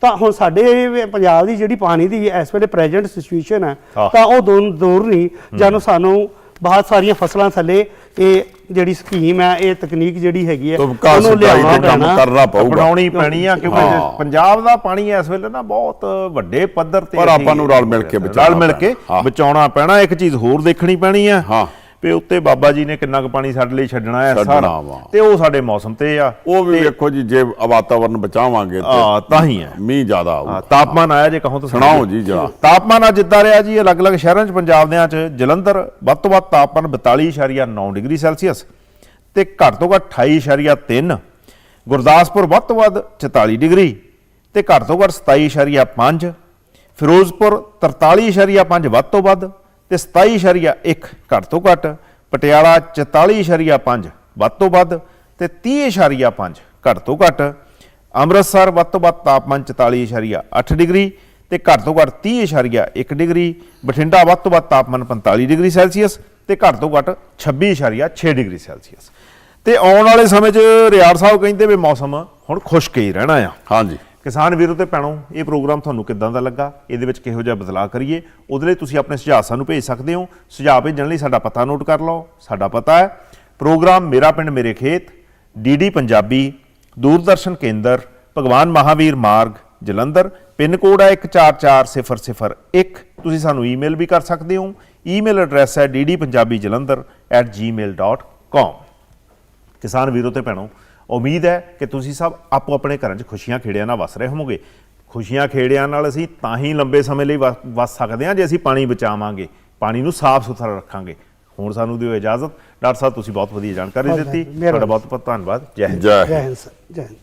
ਤਾਂ ਹੁਣ ਸਾਡੇ ਪੰਜਾਬ ਦੀ ਜਿਹੜੀ ਪਾਣੀ ਦੀ ਇਸ ਵੇਲੇ ਪ੍ਰੈਜ਼ੈਂਟ ਸਿਚੁਏਸ਼ਨ ਹੈ। ਤਾਂ ਉਹ ਦੂਰ ਦੂਰ ਨਹੀਂ ਜਾਨੂੰ ਸਾਨੂੰ ਬਹੁਤ ਸਾਰੀਆਂ ਫਸਲਾਂ ਥੱਲੇ ਇਹ ਜਿਹੜੀ ਸਕੀਮ ਹੈ ਇਹ ਤਕਨੀਕ ਜਿਹੜੀ ਹੈਗੀ ਹੈ ਤੁਪਕਾ ਸਿੰਚਾਈ ਤੇ ਕੰਮ ਕਰਨਾ ਪਊਗਾ ਅਪਣਾਉਣੀ ਪੈਣੀ ਆ ਕਿਉਂਕਿ ਹਾਂ। ਪੰਜਾਬ ਦਾ ਪਾਣੀ ਇਸ ਵੇਲੇ ਨਾ ਬਹੁਤ ਵੱਡੇ ਪੱਧਰ ਤੇ ਪਰ ਆਪਾਂ ਨੂੰ ਰਲ ਮਿਲ ਕੇ ਬਚਾਉਣਾ ਰਲ ਮਿਲ ਕੇ ਪੈਣਾ। ਹਾਂ। ਬਚਾਉਣਾ ਪੈਣਾ ਇੱਕ ਚੀਜ਼ ਹੋਰ ਦੇਖਣੀ ਪੈਣੀ ਆ ਹਾਂ। ਵੀ ਉੱਤੇ ਬਾਬਾ ਜੀ ਨੇ ਕਿੰਨਾ ਕੁ ਪਾਣੀ ਸਾਡੇ ਲਈ ਛੱਡਣਾ ਹੈ ਸਾਰਾ। ਤੇ ਉਹ ਸਾਡੇ ਮੌਸਮ ਤੇ ਆ ਉਹ ਵੀ ਵੇਖੋ ਜੀ ਜੇ ਵਾਤਾਵਰਨ ਬਚਾਵਾਂਗੇ ਹਾਂ, ਤਾਂ ਹੀ ਹੈ। ਮੀਂਹ ਜ਼ਿਆਦਾ ਹਾਂ, ਆਊ ਤਾਪਮਾਨ ਆਇਆ ਜੇ ਕਹੋ ਤਾਂ ਸੁਣਾਓ ਜੀ ਜਰਾ। ਤਾਪਮਾਨ ਅੱਜ ਜਿੱਦਾਂ ਰਿਹਾ ਜੀ ਅਲੱਗ-ਅਲੱਗ ਸ਼ਹਿਰਾਂ 'ਚ ਪੰਜਾਬ ਦਿਆਂ 'ਚ ਜਲੰਧਰ ਵੱਧ ਤੋਂ ਵੱਧ ਤਾਪਮਾਨ 42.9 ਡਿਗਰੀ ਸੈਲਸੀਅਸ ਤੇ ਘੱਟ ਤੋਂ ਘੱਟ 28.3 ਗੁਰਦਾਸਪੁਰ ਵੱਧ ਤੋਂ ਵੱਧ 44 ਡਿਗਰੀ ਤੇ ਘੱਟ ਤੋਂ ਘੱਟ 27.5 ਫਿਰੋਜ਼ਪੁਰ 43.5 ਵੱਧ ਤੋਂ ਵੱਧ ਤੇ 27.1 ਘੱਟ ਤੋਂ ਘੱਟ, ਪਟਿਆਲਾ 44.5 ਵੱਧ ਤੋਂ ਵੱਧ ਤੇ 30.5 ਘੱਟ ਤੋਂ ਘੱਟ। ਅੰਮ੍ਰਿਤਸਰ ਵੱਧ ਤੋਂ ਵੱਧ ਤਾਪਮਾਨ 44.8 ਡਿਗਰੀ ਤੇ ਘੱਟ ਤੋਂ ਘੱਟ 30.1 ਡਿਗਰੀ। ਬਠਿੰਡਾ ਵੱਧ ਤੋਂ ਵੱਧ ਤਾਪਮਾਨ 45 ਡਿਗਰੀ ਸੈਲਸੀਅਸ ਤੇ ਘੱਟ ਤੋਂ ਘੱਟ 26.6 ਡਿਗਰੀ ਸੈਲਸੀਅਸ। ਤੇ ਆਉਣ ਵਾਲੇ ਸਮੇਂ 'ਚ ਰਿਆੜ ਸਾਹਿਬ ਕਹਿੰਦੇ ਵੀ ਮੌਸਮ ਹੁਣ ਖੁਸ਼ਕ ਹੀ ਰਹਿਣਾ ਆ। ਹਾਂਜੀ। ਕਿਸਾਨ ਵੀਰੋ ਤੇ ਭੈਣੋ, ਇਹ ਪ੍ਰੋਗਰਾਮ ਤੁਹਾਨੂੰ ਕਿੱਦਾਂ ਦਾ ਲੱਗਾ? ਇਹਦੇ ਵਿੱਚ ਕਿਹੋ ਜਿਹਾ ਬਦਲਾਅ ਕਰੀਏ? ਉਹਦੇ ਲਈ ਤੁਸੀਂ ਆਪਣੇ ਸੁਝਾਅ ਸਾਨੂੰ ਭੇਜ ਸਕਦੇ ਹੋ। ਸੁਝਾਅ ਭੇਜਣ ਲਈ ਸਾਡਾ ਪਤਾ ਨੋਟ ਕਰ ਲਓ। ਸਾਡਾ ਪਤਾ ਹੈ, ਪ੍ਰੋਗਰਾਮ ਮੇਰਾ ਪਿੰਡ, ਮੇਰੇ ਖੇਤ ਡੀਡੀ ਪੰਜਾਬੀ, ਦੂਰਦਰਸ਼ਨ ਕੇਂਦਰ, ਭਗਵਾਨ ਮਹਾਵੀਰ ਮਾਰਗ, ਜਲੰਧਰ, ਪਿੰਨ ਕੋਡ ਹੈ 144001 ਤੁਸੀਂ ਸਾਨੂੰ ਈਮੇਲ ਵੀ ਕਰ ਸਕਦੇ ਹੋ। ਈਮੇਲ ਐਡਰੈਸ ਹੈ ddpunjabijalandhar@gmail.com ਕਿਸਾਨ ਵੀਰੋ ਤੇ ਭੈਣੋ ਉਮੀਦ ਹੈ ਕਿ ਤੁਸੀਂ ਸਭ ਆਪੋ ਆਪਣੇ ਘਰਾਂ 'ਚ ਖੁਸ਼ੀਆਂ ਖੇੜਿਆਂ ਨਾਲ ਵਸ ਰਹੇ ਹੋਵੋਗੇ। ਖੁਸ਼ੀਆਂ ਖੇੜਿਆਂ ਨਾਲ ਅਸੀਂ ਤਾਂ ਹੀ ਲੰਬੇ ਸਮੇਂ ਲਈ ਵਸ- ਵਸ ਸਕਦੇ ਹਾਂ ਜੇ ਅਸੀਂ ਪਾਣੀ ਬਚਾਵਾਂਗੇ। ਪਾਣੀ ਨੂੰ ਸਾਫ਼ ਸੁਥਰਾ ਰੱਖਾਂਗੇ। ਹੁਣ ਸਾਨੂੰ ਦਿਓ ਇਜਾਜ਼ਤ। ਡਾਕਟਰ ਸਾਹਿਬ ਤੁਸੀਂ ਬਹੁਤ ਵਧੀਆ ਜਾਣਕਾਰੀ ਦਿੱਤੀ। ਤੁਹਾਡਾ ਬਹੁਤ ਬਹੁਤ ਧੰਨਵਾਦ। ਜੈ ਹਿੰਦ। ਜੈ ਹਿੰਦ। ਜੈ ਹਿੰਦ ਸਰ। ਜੈ ਹਿੰਦ।